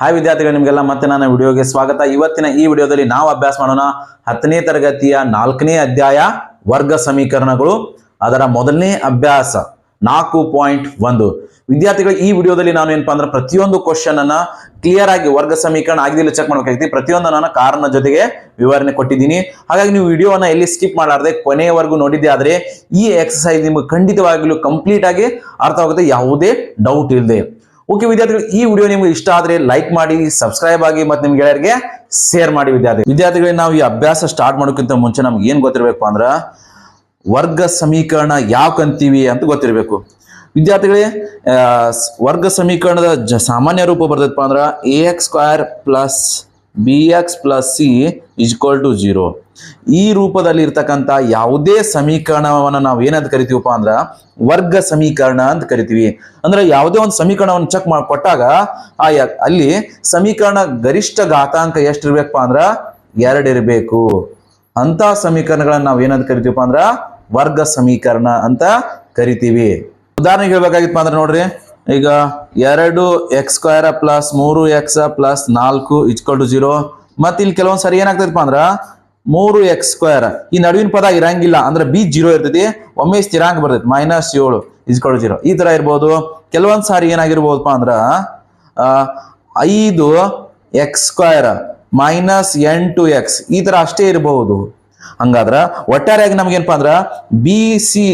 Hi ವಿದ್ಯಾರ್ಥಿಗಳು, ನಿಮಗೆಲ್ಲ ಮತ್ತೆ ನನ್ನ ವಿಡಿಯೋಗೆ ಸ್ವಾಗತ. ಇವತ್ತಿನ ಈ ವಿಡಿಯೋದಲ್ಲಿ ನಾವು ಅಭ್ಯಾಸ ಮಾಡೋಣ ಹತ್ತನೇ ತರಗತಿಯ ನಾಲ್ಕನೇ ಅಧ್ಯಾಯ ವರ್ಗ ಸಮೀಕರಣಗಳು. ಅದರ ಮೊದಲನೇ ಅಭ್ಯಾಸ ನಾಲ್ಕು ಪಾಯಿಂಟ್ ಒಂದು. ವಿದ್ಯಾರ್ಥಿಗಳು, ಈ ವಿಡಿಯೋದಲ್ಲಿ ನಾನು ಏನಪ್ಪಾ ಅಂದ್ರೆ ಪ್ರತಿಯೊಂದು ಕ್ವಶನ್ ಅನ್ನ ಕ್ಲಿಯರ್ ಆಗಿ ವರ್ಗ ಸಮೀಕರಣ ಆಗಿದಿಲ್ಲ ಚೆಕ್ ಮಾಡ್ಬೇಕಾಗ್ತಿ ಪ್ರತಿಯೊಂದು ನಾನು ಕಾರಣ ಜೊತೆಗೆ ವಿವರಣೆ ಕೊಟ್ಟಿದ್ದೀನಿ. ಹಾಗಾಗಿ ನೀವು ವಿಡಿಯೋನ ಎಲ್ಲಿ ಸ್ಕಿಪ್ ಮಾಡಾರ್ದೆ ಕೊನೆಯವರೆಗೂ ನೋಡಿದ್ದೆ ಆದ್ರೆ ಈ ಎಕ್ಸಸೈಸ್ ನಿಮಗೆ ಖಂಡಿತವಾಗಲೂ ಕಂಪ್ಲೀಟ್ ಆಗಿ ಅರ್ಥವಾಗುತ್ತೆ ಯಾವುದೇ ಡೌಟ್ ಇಲ್ಲದೆ ಓಕೆ ವಿದ್ಯಾರ್ಥಿಗಳು, ಈ ವಿಡಿಯೋ ನಿಮ್ಗೆ ಇಷ್ಟ ಆದ್ರೆ ಲೈಕ್ ಮಾಡಿ ಸಬ್ಸ್ಕ್ರೈಬ್ ಆಗಿ ಮತ್ತೆ ನಿಮ್ಗೆ ಗೆಳೆಯರಿಗೆ ಶೇರ್ ಮಾಡಿ ವಿದ್ಯಾರ್ಥಿ ವಿದ್ಯಾರ್ಥಿಗಳಿಗೆ ನಾವು ಈ ಅಭ್ಯಾಸ ಸ್ಟಾರ್ಟ್ ಮಾಡೋಕ್ಕಿಂತ ಮುಂಚೆ ನಮ್ಗೆ ಏನ್ ಗೊತ್ತಿರಬೇಕು ಅಂದ್ರ ವರ್ಗ ಸಮೀಕರಣ ಯಾವ ಕಂತೀವಿ ಅಂತ ಗೊತ್ತಿರಬೇಕು. ವಿದ್ಯಾರ್ಥಿಗಳೇ ವರ್ಗ ಸಮೀಕರಣದ ಜ, ಸಾಮಾನ್ಯ ರೂಪ ಬರ್ತದಪ್ಪ ಅಂದ್ರೆ A X square plus B X plus C is equal to zero ಈ ರೂಪದಲ್ಲಿ ಇರ್ತಕ್ಕಂಥ ಯಾವುದೇ ಸಮೀಕರಣವನ್ನು ನಾವು ಏನಂತ ಕರಿತೀವಪ್ಪ ಅಂದ್ರ ವರ್ಗ ಸಮೀಕರಣ ಅಂತ ಕರಿತೀವಿ. ಅಂದ್ರೆ ಯಾವುದೇ ಒಂದು ಸಮೀಕರಣವನ್ನು ಚೆಕ್ ಮಾಡಿ, ಕೊಟ್ಟಾಗ ಆ ಅಲ್ಲಿ ಸಮೀಕರಣ ಗರಿಷ್ಠ ಘಾತಾಂಕ ಎಷ್ಟಿರ್ಬೇಕಪ್ಪ ಅಂದ್ರ ಎರಡು ಇರಬೇಕು ಅಂತ ಸಮೀಕರಣಗಳನ್ನ ನಾವು ಏನಂತ ಕರಿತೀವಪ್ಪ ಅಂದ್ರ ವರ್ಗ ಸಮೀಕರಣ ಅಂತ ಕರಿತೀವಿ. ಉದಾಹರಣೆಗೆ ಹೇಳ್ಬೇಕಾಗಿತ್ತು ಅಂದ್ರೆ ನೋಡ್ರಿ, ಈಗ ಎರಡು ಎಕ್ಸ್ ಸ್ಕ್ವೇರ್ ಪ್ಲಸ್ ಮೂರು ಎಕ್ಸ್ ಪ್ಲಸ್ ನಾಲ್ಕು ಇಚ್ಕೊಂಡು ಟು ಜೀರೋ. ಮತ್ತೆ ಇಲ್ಲಿ ಕೆಲವೊಂದ್ಸರಿ ಏನಾಗ್ತೈತಪ್ಪ ಅಂದ್ರ ಮೂರು ಎಕ್ಸ್ ಸ್ಕ್ವೇರ್ ಈ ನಡುವಿನ ಪದ ಇರಂಗಿಲ್ಲ, ಅಂದ್ರೆ ಬಿ ಜೀರೋ ಇರ್ತೈತಿ. ಒಮ್ಮೆ ಸ್ಥಿರಾಂಕ ಬರ್ತೈತಿ ಮೈನಸ್ ಏಳು ಇಸ್ಕೊಲ್ ಜೀರೋ ಈ ತರ ಇರ್ಬೋದು. ಕೆಲವೊಂದ್ ಸಾರಿ ಏನಾಗಿರ್ಬೋದಪ್ಪ ಅಂದ್ರ ಐದು ಎಕ್ಸ್ ಸ್ಕ್ವೇರ್ ಮೈನಸ್ ಎಂಟು ಎಕ್ಸ್ ಈ ತರ ಅಷ್ಟೇ ಇರಬಹುದು ಹಂಗಾದ್ರ ಒಟ್ಟಾರೆಯಾಗಿ ನಮ್ಗೇನಪ್ಪ ಅಂದ್ರ ಬಿ ಸಿ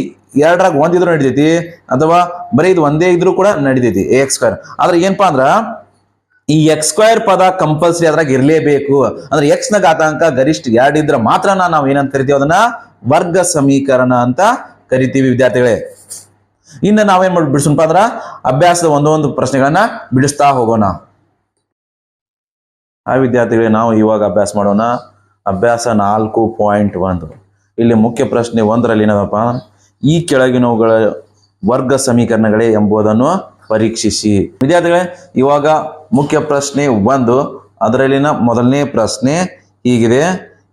ಎರಡರಾಗ ಒಂದಿದ್ರು ನಡಿತೈತಿ, ಅಥವಾ ಬರೀ ಇದು ಒಂದೇ ಇದ್ರೂ ಕೂಡ ನಡಿತೈತಿ ಎಕ್ಸ್ ಸ್ಕ್ವೇರ್ ಆದ್ರೆ ಏನಪ್ಪಾ ಅಂದ್ರ ಈ ಎಕ್ಸ್ ಸ್ಕ್ವೇರ್ ಪದ ಕಂಪಲ್ಸರಿ ಅದ್ರಾಗ ಇರಲೇಬೇಕು. ಅಂದ್ರೆ ಎಕ್ಸ್ನ ಘಾತಾಂಕ ಗರಿಷ್ಠ ಎರಡು ಇದ್ರೆ ಮಾತ್ರ ನಾವು ಏನಂತ ಕರಿತೀವಿ? ಅದನ್ನ ವರ್ಗ ಸಮೀಕರಣ ಅಂತ ಕರಿತೀವಿ ವಿದ್ಯಾರ್ಥಿಗಳೇ. ಇನ್ನು ನಾವೇನ್ ಮಾಡಿ ಬಿಡಿಸೋಣಪ್ಪ ಅಂದ್ರ ಅಭ್ಯಾಸದ ಒಂದೊಂದು ಪ್ರಶ್ನೆಗಳನ್ನ ಬಿಡಿಸ್ತಾ ಹೋಗೋಣ. ಆ ವಿದ್ಯಾರ್ಥಿಗಳೇ, ನಾವು ಇವಾಗ ಅಭ್ಯಾಸ ಮಾಡೋಣ. ಅಭ್ಯಾಸ ನಾಲ್ಕು ಪಾಯಿಂಟ್ ಒಂದು. ಇಲ್ಲಿ ಮುಖ್ಯ ಪ್ರಶ್ನೆ ಒಂದರಲ್ಲಿ ಏನದಪ್ಪ? ಈ ಕೆಳಗಿನವುಗಳ ವರ್ಗ ಸಮೀಕರಣಗಳೇ ಎಂಬುದನ್ನು ಪರೀಕ್ಷಿಸಿ. ವಿದ್ಯಾರ್ಥಿಗಳೇ, ಇವಾಗ ಮುಖ್ಯ ಪ್ರಶ್ನೆ ಒಂದು, ಅದರಲ್ಲಿನ ಮೊದಲನೇ ಪ್ರಶ್ನೆ ಹೀಗಿದೆ.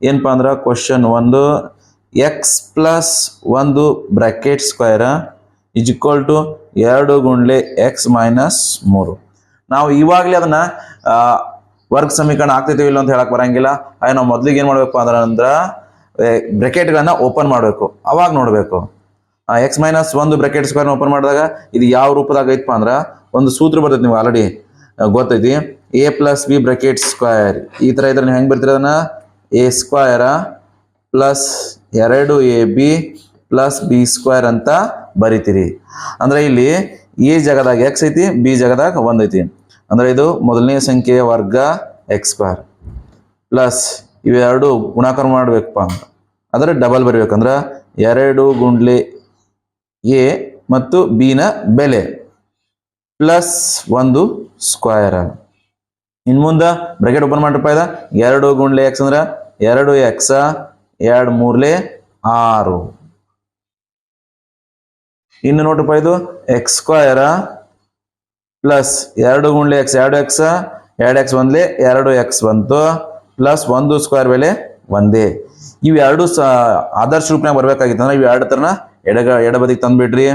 ಏನಪ್ಪಾ ಅಂದ್ರೆ ಕ್ವಶನ್ ಒಂದು ಎಕ್ಸ್ ಪ್ಲಸ್ ಒಂದು bracket square is equal to ಎರಡು ಗುಂಡ್ಲೆ ಎಕ್ಸ್ ಮೈನಸ್ ಮೂರು. ನಾವು ಇವಾಗಲೇ ಅದನ್ನ ವರ್ಗ ಸಮೀಕರಣ ಆಗ್ತಿದ್ದೀವಿ ಇಲ್ಲ ಅಂತ ಹೇಳಕ್ ಬರಂಗಿಲ್ಲ. ಆಗ ನಾವು ಮೊದ್ಲಿಗೆ ಏನ್ ಮಾಡ್ಬೇಕು ಅಂದ್ರೆ ಅಂದ್ರೆ ಬ್ರೆಕೆಟ್ಗಳನ್ನ ಓಪನ್ ಮಾಡಬೇಕು. ಅವಾಗ ನೋಡ್ಬೇಕು. ಎಕ್ಸ್ ಮೈನಸ್ ಒಂದು ಬ್ರಾಕೆಟ್ ಸ್ಕ್ವೇರ್ ಓಪನ್ ಮಾಡಿದಾಗ ಇದು ಯಾವ ರೂಪದಾಗ ಐತಪ್ಪ ಅಂದ್ರ ಒಂದು ಸೂತ್ರ ಬರ್ತೈತಿ ನೀವು ಆಲ್ರೆಡಿ ಗೊತ್ತೈತಿ? A plus B bracket square ಈ ತರ ಇದ್ರೆ ನೀವು ಹೆಂಗ್ ಬರ್ತೀರ ಎ ಸ್ಕ್ವೇರ ಪ್ಲಸ್ ಎರಡು A B plus B square ಅಂತ ಬರಿತೀರಿ. ಅಂದ್ರೆ ಇಲ್ಲಿ ಎ ಜಾಗದಾಗ ಎಕ್ಸ್ ಐತಿ ಬಿ ಜಾಗದಾಗ ಒಂದ್ ಐತಿ. ಅಂದ್ರೆ ಇದು ಮೊದಲನೇ ಸಂಖ್ಯೆಯ ವರ್ಗ ಎಕ್ಸ್ ಸ್ಕ್ವೇರ್ ಪ್ಲಸ್ ಇವೆರಡು ಗುಣಾಕಾರ ಮಾಡ್ಬೇಕಪ್ಪ ಅಂದ್ರೆ. ಡಬಲ್ ಬರಿಬೇಕಂದ್ರ ಎರಡು ಗುಂಡ್ಲೆ ಎ ಮತ್ತು ಬಿ ನ ಬೆಲೆ ಪ್ಲಸ್ ಒಂದು ಸ್ಕ್ವಯರ್ ಇನ್ ಮುಂದ ಬ್ರಾಕೆಟ್ ಓಪನ್ ಮಾಡ್ರಪ್ಪ ಇದ. ಎರಡು ಗುಂಡ್ಲೆ ಎಕ್ಸ್ ಅಂದ್ರ ಎರಡು ಎಕ್ಸ ಎರಡು ಮೂರ್ಲೆ ಆರು. ಇನ್ನು ನೋಡ್ರಪ್ಪ ಇದು ಎಕ್ಸ್ ಸ್ಕ್ವಯರ ಪ್ಲಸ್ ಎರಡು ಗುಂಡ್ಲೆ ಎಕ್ಸ್ ಎರಡು ಎಕ್ಸ್ ಎರಡು ಎಕ್ಸ್ ಒಂದ್ಲೆ ಎರಡು ಎಕ್ಸ್ ಬಂತು. ಪ್ಲಸ್ ಒಂದು ಸ್ಕ್ವೇರ್ ಬೆಲೆ ಒಂದೇ. ಇವೆರಡು ಸ ಆದರ್ಶ ರೂಪನಾಗ ಬರ್ಬೇಕಾಗಿತ್ತು ಅಂದ್ರೆ ಇವೆರಡು ತರನ ಎಡಗ, ಎಡಬದಿಗೆ ತಂದ್ಬಿಡ್ರಿ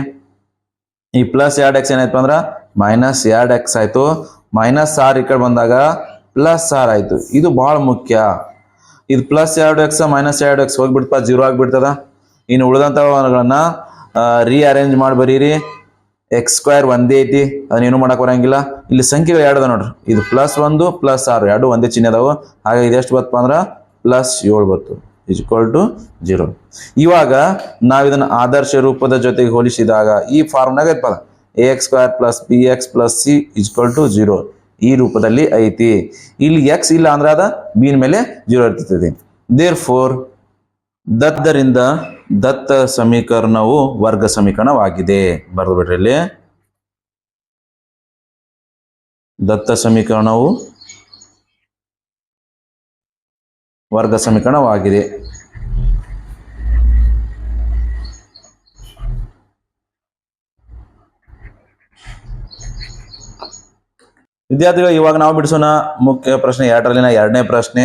ಈ ಪ್ಲಸ್ ಎರಡು ಎಕ್ಸ್ ಏನಾಯ್ತು ಅಂದ್ರ ಮೈನಸ್ ಎರಡು ಎಕ್ಸ್ ಆಯ್ತು. ಮೈನಸ್ ಆರ್ ಈ ಕಡೆ ಬಂದಾಗ ಪ್ಲಸ್ ಆರ್ ಆಯ್ತು. ಇದು ಬಹಳ ಮುಖ್ಯ. ಇದು ಪ್ಲಸ್ ಎರಡು ಎಕ್ಸ್ ಮೈನಸ್ ಎರಡು ಎಕ್ಸ್ ಹೋಗ್ಬಿಡ್ತಪ್ಪ ಜೀರೋ ಆಗ್ಬಿಡ್ತದ. ಇನ್ನು ಉಳಿದಂಥವುಗಳನ್ನ ರೀಅರೇಂಜ್ ಮಾಡಿ ಬರೀರಿ. ಎಕ್ಸ್ ಸ್ಕ್ವೇರ್ ಒಂದೇ ಐತಿ ಅದನ್ನೇನು ಮಾಡಕ್ ಬರಂಗಿಲ್ಲ. ಇಲ್ಲಿ ಸಂಖ್ಯೆಗಳು ಎರಡು ನೋಡ್ರಿ. ಇದು ಪ್ಲಸ್ ಒಂದು ಪ್ಲಸ್ ಆರು. ಎರಡು ಒಂದೇ ಚಿಹ್ನೆ ಅದಾವು. ಹಾಗಾಗಿ ಇದೆಷ್ಟು ಬತ್ತಪ್ಪ ಅಂದ್ರೆ ಪ್ಲಸ್ ಏಳು ಬತ್ತು. ಇಸ್ ಇಕ್ವಲ್ ಟು ಜೀರೋ ಇವಾಗ ನಾವು ಇದನ್ನ ಆದರ್ಶ ರೂಪದ ಜೊತೆಗೆ ಹೋಲಿಸಿದಾಗ ಈ ಫಾರ್ಮ್ನಾಗ ಇರ್ತದ A X square plus B X plus C is equal to zero ಈ ರೂಪದಲ್ಲಿ ಐತಿ. ಇಲ್ಲಿ ಎಕ್ಸ್ ಇಲ್ಲ ಅಂದ್ರೆ ಅದ ಬಿನ ಮೇಲೆ ಜೀರೋ ಇರ್ತದೆ ದೇರ್ ಫೋರ್ ದತ್ತರಿಂದ ದತ್ತ ಸಮೀಕರಣವು ವರ್ಗ ಸಮೀಕರಣವಾಗಿದೆ. ಬರೆದು ಬಿಡ್ರಿ ಇಲ್ಲಿ. ದತ್ತ ಸಮೀಕರಣವು ವರ್ಗ ಸಮೀಕರಣವಾಗಿದೆ. ವಿದ್ಯಾರ್ಥಿಗಳು ಇವಾಗ ನಾವು ಬಿಡಿಸೋಣ ಮುಖ್ಯ ಪ್ರಶ್ನೆ, ಎರಡರಲ್ಲಿನ ಎರಡನೇ ಪ್ರಶ್ನೆ.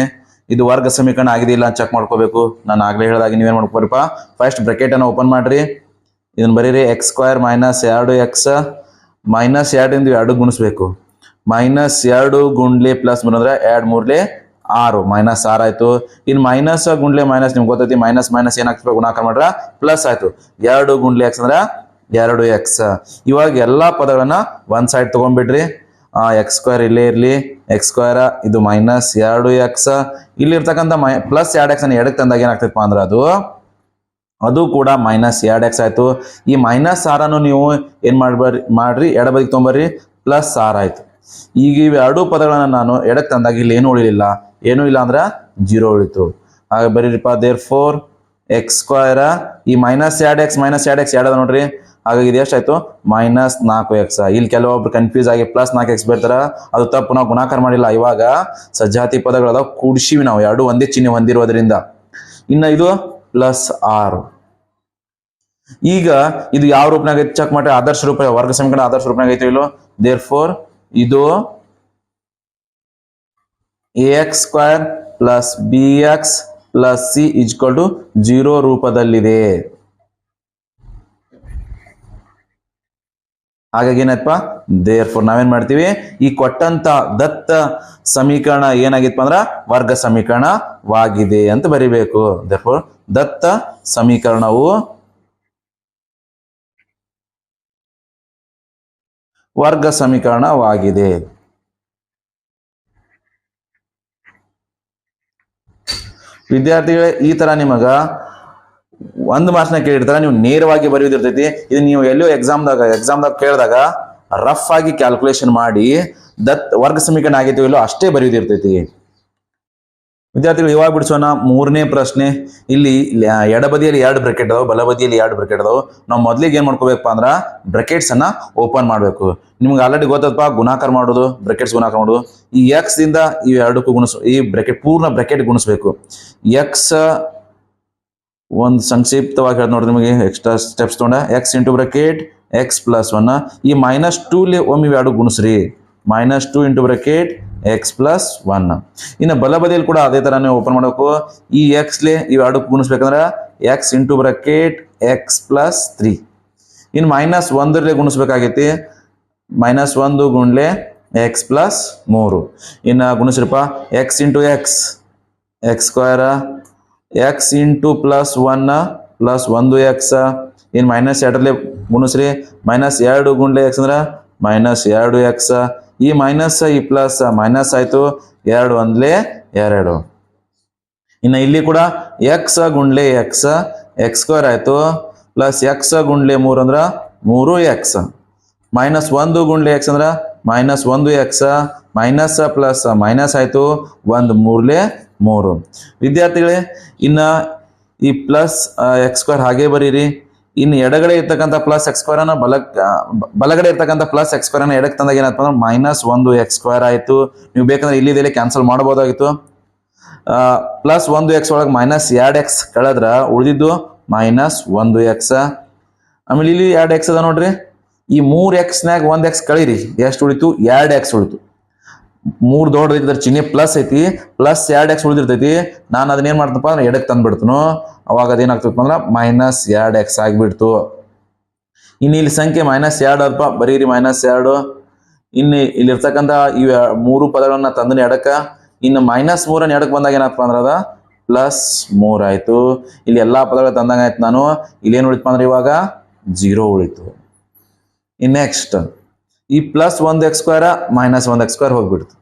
ಇದು ವರ್ಗ ಸಮೀಕರಣ ಆಗಿದೆಯಿಲ್ಲ ಅಂತ ಚೆಕ್ ಮಾಡ್ಕೋಬೇಕು. ನಾನು ಆಗಲೇ ಹೇಳಿದಾಗ ನೀವೇನು ಮಾಡ್ಕೋರಿಪ್ಪ ಫಸ್ಟ್ ಬ್ರೆಕೆಟ್ ಅನ್ನು ಓಪನ್ ಮಾಡ್ರಿ. ಇದನ್ನ ಬರೀರಿ ಎಕ್ಸ್ ಸ್ಕ್ವೇರ್ ಮೈನಸ್ ಎರಡು ಎಕ್ಸ್ ಮೈನಸ್ ಎರಡರಿಂದ ಎರಡು ಗುಣಿಸ್ಬೇಕು. ಮೈನಸ್ ಎರಡು ಗುಂಡ್ಲಿ ಪ್ಲಸ್ ಅಂದ್ರೆ ಎರಡು ಮೂರ್ಲೆ ಆರು ಮೈನಸ್ ಆರು ಆಯ್ತು. ಇನ್ನು ಮೈನಸ್ ಗುಂಡ್ಲೆ ಮೈನಸ್ ನಿಮ್ಗೆ ಗೊತ್ತೈತಿ ಮೈನಸ್ ಮೈನಸ್ ಏನಾಗ್ತದೆ ಗುಣಾಕಾರ ಮಾಡ್ರೆ ಪ್ಲಸ್ ಆಯ್ತು. ಎರಡು ಗುಂಡ್ಲಿ ಎಕ್ಸ್ ಅಂದ್ರೆ ಎರಡು ಎಕ್ಸ್ ಇವಾಗ ಎಲ್ಲಾ ಪದಗಳನ್ನ ಒಂದು ಸೈಡ್ ತಗೊಂಡ್ಬಿಡ್ರಿ. ಎಕ್ಸ್ ಸ್ಕ್ವೇರ್ ಇಲ್ಲೇ ಇರಲಿ ಎಕ್ಸ್ ಸ್ಕ್ವೇರ್ ಇದು ಮೈನಸ್ ಎರಡು ಎಕ್ಸ್ ಇಲ್ಲಿರ್ತಕ್ಕಂಥ ಮೈ ಪ್ಲಸ್ ಎರಡು ಎಕ್ಸ್ ಎರಡಕ್ಕೆ ತಂದಾಗ ಏನಾಗ್ತೈತಪ್ಪ ಅಂದ್ರೆ ಅದು ಅದು ಕೂಡ ಮೈನಸ್ ಎರಡು ಎಕ್ಸ್ ಆಯಿತು. ಈ ಮೈನಸ್ ಆರನ್ನು ನೀವು ಏನು ಮಾಡ್ಬರ್ರಿ ಮಾಡ್ರಿ, ಎಡಬದಿಗೆ ತೊಂಬರ್ರಿ ಪ್ಲಸ್ ಆರ್ ಆಯಿತು. ಈಗ ಇವೆರಡು ಪದಗಳನ್ನು ನಾನು ಎಡಕ್ಕೆ ತಂದಾಗ ಇಲ್ಲಿ ಏನು ಉಳಿಲಿಲ್ಲ? ಏನೂ ಇಲ್ಲ ಅಂದ್ರೆ ಜೀರೋ ಉಳಿತು. ಹಾಗೆ ಬರೀರಿಪ್ಪ ದೇರ್ ಫೋರ್ ಎಕ್ಸ್ ಸ್ಕ್ವೇರ್ ಈ ಮೈನಸ್ ಎರಡು ಎಕ್ಸ್ ಮೈನಸ್ ಎರಡು ಎಕ್ಸ್ ಎರಡು ನೋಡ್ರಿ. ಹಾಗಾಗಿ ಇದು ಎಷ್ಟಾಯ್ತು? ಮೈನಸ್ ನಾಲ್ಕು ಎಕ್ಸ್ ಇಲ್ಲಿ ಕೆಲವೊಬ್ರು ಕನ್ಫ್ಯೂಸ್ ಆಗಿ ಪ್ಲಸ್ ನಾಲ್ಕು ಎಕ್ಸ್ ಬರ್ತಾರ. ಅದು ತಪ್ಪು, ನಾವು ಗುಣಾಕಾರ ಮಾಡಿಲ್ಲ. ಇವಾಗ ಸಜಾತಿ ಪದಗಳು ಅದಾವ, ಕೂಡಿಸಿವಿ ನಾವು. ಎರಡು ಒಂದೇ ಚಿಹ್ನೆ ಹೊಂದಿರೋದ್ರಿಂದ. ಇನ್ನ ಇದು ಪ್ಲಸ್ ಆರು. ಈಗ ಇದು ಯಾವ ರೂಪನಾಗ ಚೆಕ್ ಮಾಡಿ ಆದರ್ಶ ರೂಪ, ವರ್ಗ ಸಮೀಕರಣ ಆದರ್ಶ ರೂಪನಾಗ ಐತೆ ಇಲ್ಲೋ. ದೇರ್ ಫೋರ್ ಇದು A X square plus B X plus C is equal zero ರೂಪದಲ್ಲಿದೆ. ಹಾಗಾಗಿ ಏನಪ್ಪ ದೇರ್ ಫೋರ್ ನಾವೇನ್ ಮಾಡ್ತೀವಿ? ಈ ಕೊಟ್ಟಂತ ದತ್ತ ಸಮೀಕರಣ ಏನಾಗಿತ್ತು ಅಂದ್ರ ವರ್ಗ ಸಮೀಕರಣವಾಗಿದೆ ಅಂತ ಬರಿಬೇಕು. ದೇರ್ ಫೋರ್ ದತ್ತ ಸಮೀಕರಣವು ವರ್ಗ ಸಮೀಕರಣವಾಗಿದೆ. ವಿದ್ಯಾರ್ಥಿಗಳೇ, ಈ ತರ ನಿಮಗ ಒಂದು ಮಾರ್ಕ್ಸ್ನ ಕೇಳಿರ್ತಾರೆ, ನೀವು ನೇರವಾಗಿ ಬರೆಯೋದಿರ್ತೈತಿ. ಇದು ನೀವು ಎಲ್ಲೋ ಎಕ್ಸಾಮ್ದಾಗ ಎಕ್ಸಾಮ್ದಾಗ ಕೇಳಿದಾಗ ರಫ್ ಆಗಿ ಕ್ಯಾಲ್ಕುಲೇಷನ್ ಮಾಡಿ ದತ್ ವರ್ಗ ಸಮೀಕರಣ ಆಗಿತ್ತು ಇಲ್ಲೋ ಅಷ್ಟೇ ಬರೆಯೋದಿರ್ತೈತಿ. ವಿದ್ಯಾರ್ಥಿಗಳು ಇವಾಗ ಬಿಡಿಸೋಣ, ಮೂರನೇ ಪ್ರಶ್ನೆ. ಇಲ್ಲಿ ಎಡ ಎಡಬದಿಯಲ್ಲಿ ಎರಡು ಬ್ರೆಕೆಟ್ ಅದಾವ, ಬಲಬದಿಯಲ್ಲಿ ಎರಡು ಬ್ರಕೆಟ್ ಅದಾವೆ. ನಾವು ಮೊದಲಿಗೆ ಏನು ಮಾಡ್ಕೋಬೇಕಪ್ಪ ಅಂದ್ರೆ ಬ್ರಕೆಟ್ಸನ್ನು ಓಪನ್ ಮಾಡಬೇಕು. ನಿಮ್ಗೆ ಆಲ್ರೆಡಿ ಗೊತ್ತಪ್ಪ ಗುಣಾಕಾರ ಮಾಡೋದು ಬ್ರಕೆಟ್ಸ್ ಗುಣಾಕಾರ ಮಾಡೋದು. ಈ ಎಕ್ಸ್ ದಿಂದ ಈ ಎರಡಕ್ಕೂ ಗುಣಿಸ್, ಈ ಬ್ರೆಕೆಟ್ ಪೂರ್ಣ ಬ್ರಕೆಟ್ ಗುಣಿಸ್ಬೇಕು. ಎಕ್ಸ್ ಒಂದು ಸಂಕ್ಷಿಪ್ತವಾಗಿ ಹೇಳಿ ನೋಡ್ರಿ ನಿಮಗೆ ಎಕ್ಸ್ಟ್ರಾ ಸ್ಟೆಪ್ಸ್ ತೊಗೊಂಡ. X into bracket X plus one ಈ ಮೈನಸ್ ಟೂಲಿ ಒಮ್ಮೆ ಎರಡು ಗುಣಿಸ್ರಿ. Minus two into bracket X plus one ಇನ್ನು ಬಲಬದಿಯಲ್ಲಿ ಕೂಡ ಅದೇ ಥರನೇ ಓಪನ್ ಮಾಡಬೇಕು. ಈ ಎಕ್ಸ್ಲೆ ಇವು ಎರಡು ಗುಣಿಸ್ಬೇಕಂದ್ರೆ x into bracket x plus three ಇನ್ನು ಮೈನಸ್ ಒಂದರಲ್ಲೇ ಗುಣಿಸ್ಬೇಕಾಗೈತಿ. ಮೈನಸ್ ಒಂದು ಗುಂಡ್ಲೆ ಎಕ್ಸ್ ಪ್ಲಸ್ ಮೂರು. ಇನ್ನು ಗುಣಿಸ್ರಪ್ಪ x into x x square x into plus ಒನ್ನ plus ಒಂದು ಎಕ್ಸ ಇನ್ನು ಮೈನಸ್ ಎರಡರಲ್ಲಿ ಗುಣಿಸ್ರಿ ಮೈನಸ್ ಎರಡು ಗುಂಡ್ಲೆ ಎಕ್ಸ್ ಅಂದ್ರೆ ಮೈನಸ್ ಎರಡು ಎಕ್ಸ್ ಈ ಮೈನಸ್ ಈ ಪ್ಲಸ್ ಮೈನಸ್ ಆಯಿತು, ಎರಡು ಅಂದ್ಲೆ ಎರಡು. ಇನ್ನು ಇಲ್ಲಿ ಕೂಡ ಎಕ್ಸ್ ಗುಂಡ್ಲೆ ಎಕ್ಸ್ ಎಕ್ಸ್ ಸ್ಕ್ವೇರ್ ಆಯ್ತು ಪ್ಲಸ್ ಎಕ್ಸ್ ಗುಂಡ್ಲೆ ಮೂರು ಅಂದ್ರೆ ಮೂರು ಎಕ್ಸ್ ಮೈನಸ್ ಒಂದು ಗುಂಡ್ಲೆ ಎಕ್ಸ್ ಅಂದ್ರೆ ಮೈನಸ್ ಒಂದು ಎಕ್ಸ್ ಮೈನಸ್ ಪ್ಲಸ್ ಮೈನಸ್ ಆಯಿತು, ಒಂದು ಮೂರ್ಲೆ ಮೂರು. ವಿದ್ಯಾರ್ಥಿಗಳೇ, ಇನ್ನ ಈ ಪ್ಲಸ್ ಎಕ್ಸ್ ಸ್ಕ್ವೇರ್ ಹಾಗೆ ಬರೀರಿ. ಇನ್ನು ಎಡಗಡೆ ಇರ್ತಕ್ಕಂಥ ಪ್ಲಸ್ ಎಕ್ಸ್ ಸ್ಕ್ವೇರ್ ಅನ್ನ ಬಲ ಬಲಗಡೆ ಇರ್ತಕ್ಕಂಥ ಪ್ಲಸ್ ಎಕ್ಸ್ ಸ್ಕ್ವೇರ್ ಅನ್ನ ಎಡಕ್ಕೆ ತಂದಾಗ ಏನಪ್ಪ ಅಂದ್ರೆ ಮೈನಸ್ ಒಂದು ಎಕ್ಸ್ ಸ್ಕ್ವೇರ್ ಆಯಿತು. ನೀವು ಬೇಕಂದ್ರೆ ಇಲ್ಲಿದೆಲ್ಲ ಕ್ಯಾನ್ಸಲ್ ಮಾಡ್ಬೋದಾಗಿತ್ತು ಪ್ಲಸ್ ಒಂದು ಎಕ್ಸ್ ಒಳಗೆ ಮೈನಸ್ ಎರಡು ಎಕ್ಸ್ ಕಳೆದ್ರ ಉಳಿದಿದ್ದು ಮೈನಸ್ ಒಂದು ಎಕ್ಸ್ ಆಮೇಲೆ ಇಲ್ಲಿ ಎರಡು ಎಕ್ಸ್ ಅದ ನೋಡ್ರಿ. ಈ ಮೂರು ಎಕ್ಸ್ನಾಗ ಒಂದು ಎಕ್ಸ್ ಕಳೀರಿ. ಎಷ್ಟು ಉಳಿತು? ಎರಡು ಎಕ್ಸ್ ಉಳಿತು. ಮೂರ್ ದೊಡ್ಡದೈತಿ ಐತಿದ್ರೆ ಚಿಹ್ನೆ ಪ್ಲಸ್ ಐತಿ ಪ್ಲಸ್ ಎರಡ್ ಎಕ್ಸ್ ಉಳಿದಿರ್ತೈತಿ. ನಾನು ಅದನ್ನ ಏನ್ ಮಾಡ್ತಪ್ಪ ಅಂದ್ರೆ ಎಡಕ್ಕೆ ತಂದ್ಬಿಡ್ತನು. ಅವಾಗ ಅದೇನಾಗ್ತಪ್ಪ ಅಂದ್ರೆ ಮೈನಸ್ ಎರಡ್ ಎಕ್ಸ್ ಆಗಿಬಿಡ್ತು. ಇನ್ನು ಇಲ್ಲಿ ಸಂಖ್ಯೆ ಮೈನಸ್ ಎರಡು ಅಲ್ಪ ಬರೀರಿ ಮೈನಸ್ ಎರಡು. ಇನ್ನು ಇಲ್ಲಿರ್ತಕ್ಕಂಥ ಇವ್ ಮೂರು ಪದಗಳನ್ನ ತಂದನ ಎಡಕ್ಕ. ಇನ್ನು ಮೈನಸ್ ಮೂರನ್ನ ಎಡಕ್ಕೆ ಬಂದಾಗ ಏನಪ್ಪ ಅಂದ್ರೆ ಅದ ಪ್ಲಸ್ ಮೂರ್ ಆಯ್ತು. ಇಲ್ಲಿ ಎಲ್ಲಾ ಪದಗಳು ತಂದಂಗ ಆಯ್ತು ನಾನು. ಇಲ್ಲಿ ಏನ್ ಉಳಿತಪ್ಪ ಅಂದ್ರೆ ಇವಾಗ ಜೀರೋ ಉಳಿತು. ಇನ್ ನೆಕ್ಸ್ಟ್ ಈ ಪ್ಲಸ್ ಒಂದು ಎಕ್ಸ್ ಸ್ಕ್ವೇರ ಮೈನಸ್ ಒಂದು ಎಕ್ಸ್ ಸ್ಕ್ವೇರ್ ಹೋಗ್ಬಿಡ್ತು.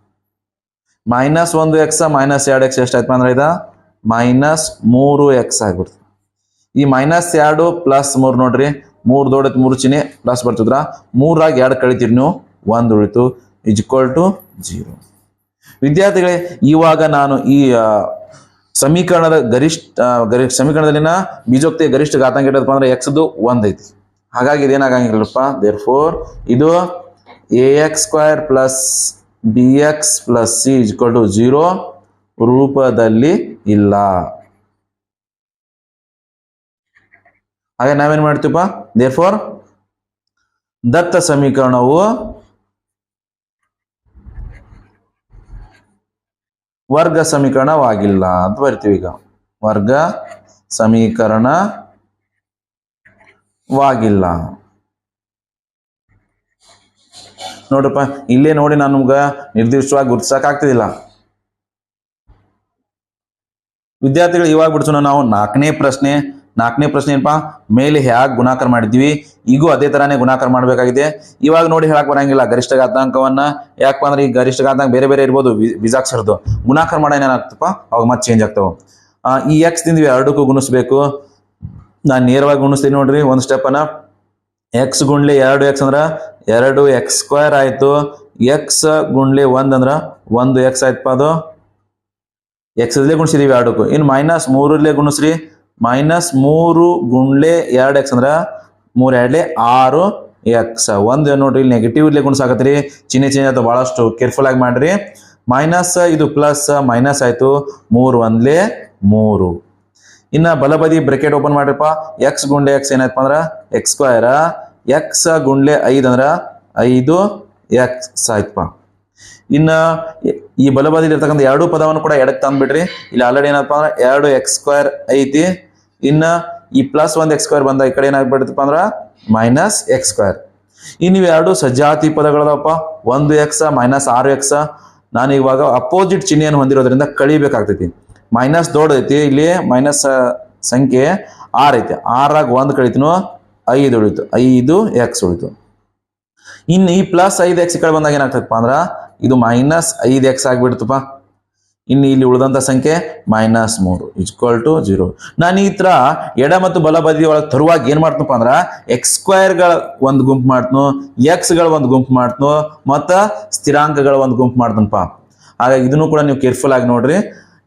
ಮೈನಸ್ ಒಂದು ಎಕ್ಸ್ ಮೈನಸ್ ಎರಡು ಎಕ್ಸ್ ಎಷ್ಟಾಯ್ತು ಅಂದ್ರೆ ಇದ ಮೈನಸ್ ಮೂರು ಎಕ್ಸ್ ಆಗ್ಬಿಡ್ತು. ಈ ಮೈನಸ್ ಎರಡು ಪ್ಲಸ್ ಮೂರು ನೋಡ್ರಿ, ಮೂರು ದೊಡ್ಡ ಮೂರು ಚಿಹ್ನೆ ಪ್ಲಸ್ ಬರ್ತಿದ್ರ? ಮೂರಾಗಿ ಎರಡು ಕಳಿತೀರಿ ನೀವು, ಒಂದು ಉಳಿತು ಇಸ್ ಟು ಜೀರೋ ವಿದ್ಯಾರ್ಥಿಗಳೇ, ಇವಾಗ ನಾನು ಈ ಸಮೀಕರಣದ ಗರಿಷ್ಠ ಗರಿ, ಸಮೀಕರಣದಲ್ಲಿನ ಬೀಜೋಕ್ತಿಯ ಗರಿಷ್ಠ ಘಾತಂಕ ಇಟ್ಟದಪ್ಪ ಅಂದ್ರೆ ಎಕ್ಸ್ದು ಒಂದೈತಿ. ಹಾಗಾಗಿ ಇದೇನಾಗಂಗಿಲ್ಲಪ್ಪ ದೇರ್ ಫೋರ್ ಇದು A X square plus B X plus C equal to zero ರೂಪದಲ್ಲಿ ಇಲ್ಲ. ಹಾಗೆ ನಾವೇನ್ ಮಾಡ್ತೀವಪ್ಪ? ದೇರ್ ಫೋರ್ ದತ್ತ ಸಮೀಕರಣವು ವರ್ಗ ಸಮೀಕರಣವಾಗಿಲ್ಲ ಅಂತ ಬರ್ತೀವಿ ಈಗ. ವರ್ಗ ಸಮೀಕರಣವಾಗಿಲ್ಲ. ನೋಡ್ರಪ್ಪ, ಇಲ್ಲೇ ನೋಡಿ ನಾನು ನಮ್ಗೆ ನಿರ್ದಿಷ್ಟವಾಗಿ ಗುರುತಿಸಕ್ ಆಗ್ತಿದಿಲ್ಲ ವಿದ್ಯಾರ್ಥಿಗಳು ಇವಾಗ ಬಿಡ್ಸೋಣ ನಾವು. ನಾಲ್ಕನೇ ಪ್ರಶ್ನೆ ನಾಲ್ಕನೇ ಪ್ರಶ್ನೆ ಏನಪ್ಪಾ? ಮೇಲೆ ಹೇಗೆ ಗುಣಾಕಾರ ಮಾಡಿದ್ವಿ ಈಗೂ ಅದೇ ತರಾನೇ ಗುಣಾಕಾರ ಮಾಡಬೇಕಾಗಿದೆ. ಇವಾಗ ನೋಡಿ ಹೇಳಕ್ ಬರಂಗಿಲ್ಲ. ಗರಿಷ್ಠ ಘಾತಾಂಕವನ್ನ ಯಾಕಪ್ಪ ಅಂದ್ರೆ ಈ ಗರಿಷ್ಠ ಘಾತಾಂಕ ಬೇರೆ ಬೇರೆ ಇರ್ಬೋದು ವಿ- ಬೀಜಾಕ್ಷರದ್ದು ಗುಣಾಕಾರ ಮಾಡೋ ಏನಾಗ್ತಪ್ಪ ಅವಾಗ ಮತ್ತೆ ಚೇಂಜ್ ಆಗ್ತಾವ. ಈ ಎಕ್ಸ್ ತಿಂದ್ವಿ, ಎರಡಕ್ಕೂ ಗುಣಿಸ್ಬೇಕು. ನಾನು ನೇರವಾಗಿ ಗುಣಿಸ್ತೀನಿ ನೋಡ್ರಿ, ಒಂದು ಸ್ಟೆಪ್ಪನ್ನ ಎಕ್ಸ್ ಗುಂಡ್ಲೆ ಎರಡು ಎಕ್ಸ್ ಅಂದ್ರ ಎರಡು ಎಕ್ಸ್ ಸ್ಕ್ವೇರ್ ಆಯ್ತು. ಎಕ್ಸ್ ಗುಂಡ್ಲಿ ಒಂದು ಅಂದ್ರೆ ಒಂದು ಎಕ್ಸ್ ಆಯ್ತಪ್ಪ ಅದು. ಎಕ್ಸ್ ಇದ್ಲೇ ಗುಣಿಸಿದೀವಿ ಎರಡಕ್ಕೂ. ಇನ್ನು ಮೈನಸ್ ಮೂರಲ್ಲೇ ಗುಣಿಸ್ರಿ. ಮೈನಸ್ ಮೂರು ಗುಂಡ್ಲೆ ಎರಡು ಎಕ್ಸ್ ಅಂದ್ರೆ ಮೂರು ಎರಡ್ಲೆ ಆರು ಎಕ್ಸ್ ಒಂದು ನೋಡ್ರಿ, ಇಲ್ಲಿ ನೆಗೆಟಿವ್ ಇಲ್ಲೇ ಗುಣಿಸಾಕತ್ರಿ. ಚಿಹ್ನೆ ಚೇಂಜ್ ಆಯ್ತು, ಬಹಳಷ್ಟು ಕೇರ್ಫುಲ್ ಆಗಿ ಮಾಡ್ರಿ. ಮೈನಸ್ ಇದು ಪ್ಲಸ್ ಮೈನಸ್ ಆಯ್ತು, ಮೂರು ಒಂದ್ಲೆ ಮೂರು. ಇನ್ನ ಬಲಬದಿ ಬ್ರೆಕೆಟ್ ಓಪನ್ ಮಾಡ್ರಿಪ್ಪ. ಎಕ್ಸ್ ಗುಂಡೆ ಎಕ್ಸ್ ಏನಾಯ್ತಪ್ಪ ಅಂದ್ರೆ ಎಕ್ಸ್ ಸ್ಕ್ವೇರ್ ಎಕ್ಸ್ ಗುಂಡ್ಲೆ ಐದು ಅಂದ್ರೆ ಐದು ಎಕ್ಸ್ ಆಯ್ತಪ್ಪ ಇನ್ನ ಈ ಬಲಬದಿಲಿ ಇರ್ತಕ್ಕಂಥ ಎರಡು ಪದವನ್ನು ಕೂಡ ಎಡಕ್ಕೆ ತಂದ್ಬಿಟ್ರಿ ಇಲ್ಲಿ ಆಲ್ರೆಡಿ ಏನಪ್ಪ ಅಂದ್ರೆ ಎರಡು ಎಕ್ಸ್ ಸ್ಕ್ವೇರ್ ಐತಿ. ಇನ್ನ ಈ ಪ್ಲಸ್ ಒಂದ್ ಎಕ್ಸ್ ಸ್ಕ್ವೇರ್ ಬಂದ ಈ ಕಡೆ ಏನಾಗ್ಬಿಡ್ತಪ್ಪ ಅಂದ್ರೆ ಮೈನಸ್ ಎಕ್ಸ್ ಸ್ಕ್ವೇರ್ ಇನ್ನು ಇವೆರಡು ಸಜಾತಿ ಪದಗಳದಪ್ಪ ಒಂದು ಎಕ್ಸ್ ಮೈನಸ್ ಆರು ಎಕ್ಸ್ ನಾನು ಇವಾಗ ಅಪೋಸಿಟ್ ಚಿಹ್ನೆಯನ್ನು ಹೊಂದಿರೋದ್ರಿಂದ ಕಳಿಬೇಕಾಗ್ತೈತಿ. ಮೈನಸ್ ದೊಡ್ಡದೈತಿ. ಇಲ್ಲಿ ಮೈನಸ್ ಸಂಖ್ಯೆ ಆರ್ ಐತಿ ಆರಾಗ ಒಂದ್ ಕಳಿತೀನು ಐದು ಉಳಿತು, ಐದು ಎಕ್ಸ್ ಉಳಿತು. ಇನ್ನು ಈ ಪ್ಲಸ್ ಐದು ಎಕ್ಸ್ ಕಡೆ ಬಂದಾಗ ಏನಾಗ್ತದಪ್ಪ ಅಂದ್ರೆ ಇದು ಮೈನಸ್ ಐದು ಎಕ್ಸ್ ಆಗ್ಬಿಡ್ತಪ್ಪ ಇನ್ನು ಇಲ್ಲಿ ಉಳಿದಂತ ಸಂಖ್ಯೆ ಮೈನಸ್ ಮೂರು ಇಜ್ಕೊಲ್ ಟು ಜೀರೋ ನಾನು ಈ ತರ ಎಡ ಮತ್ತು ಬಲ ಬದಿ ತರುವಾಗ ಏನು ಮಾಡ್ತನಪ್ಪ ಅಂದ್ರೆ ಎಕ್ಸ್ ಸ್ಕ್ವೇರ್ಗಳ ಒಂದು ಗುಂಪು ಮಾಡ್ತನು ಎಕ್ಸ್ಗಳ ಒಂದು ಗುಂಪು ಮಾಡ್ತನು, ಮತ್ತು ಸ್ಥಿರಾಂಕಗಳ ಒಂದು ಗುಂಪು ಮಾಡ್ತನಪ್ಪ. ಹಾಗಾಗಿ ಇದನ್ನು ಕೂಡ ನೀವು ಕೇರ್ಫುಲ್ ಆಗಿ ನೋಡ್ರಿ.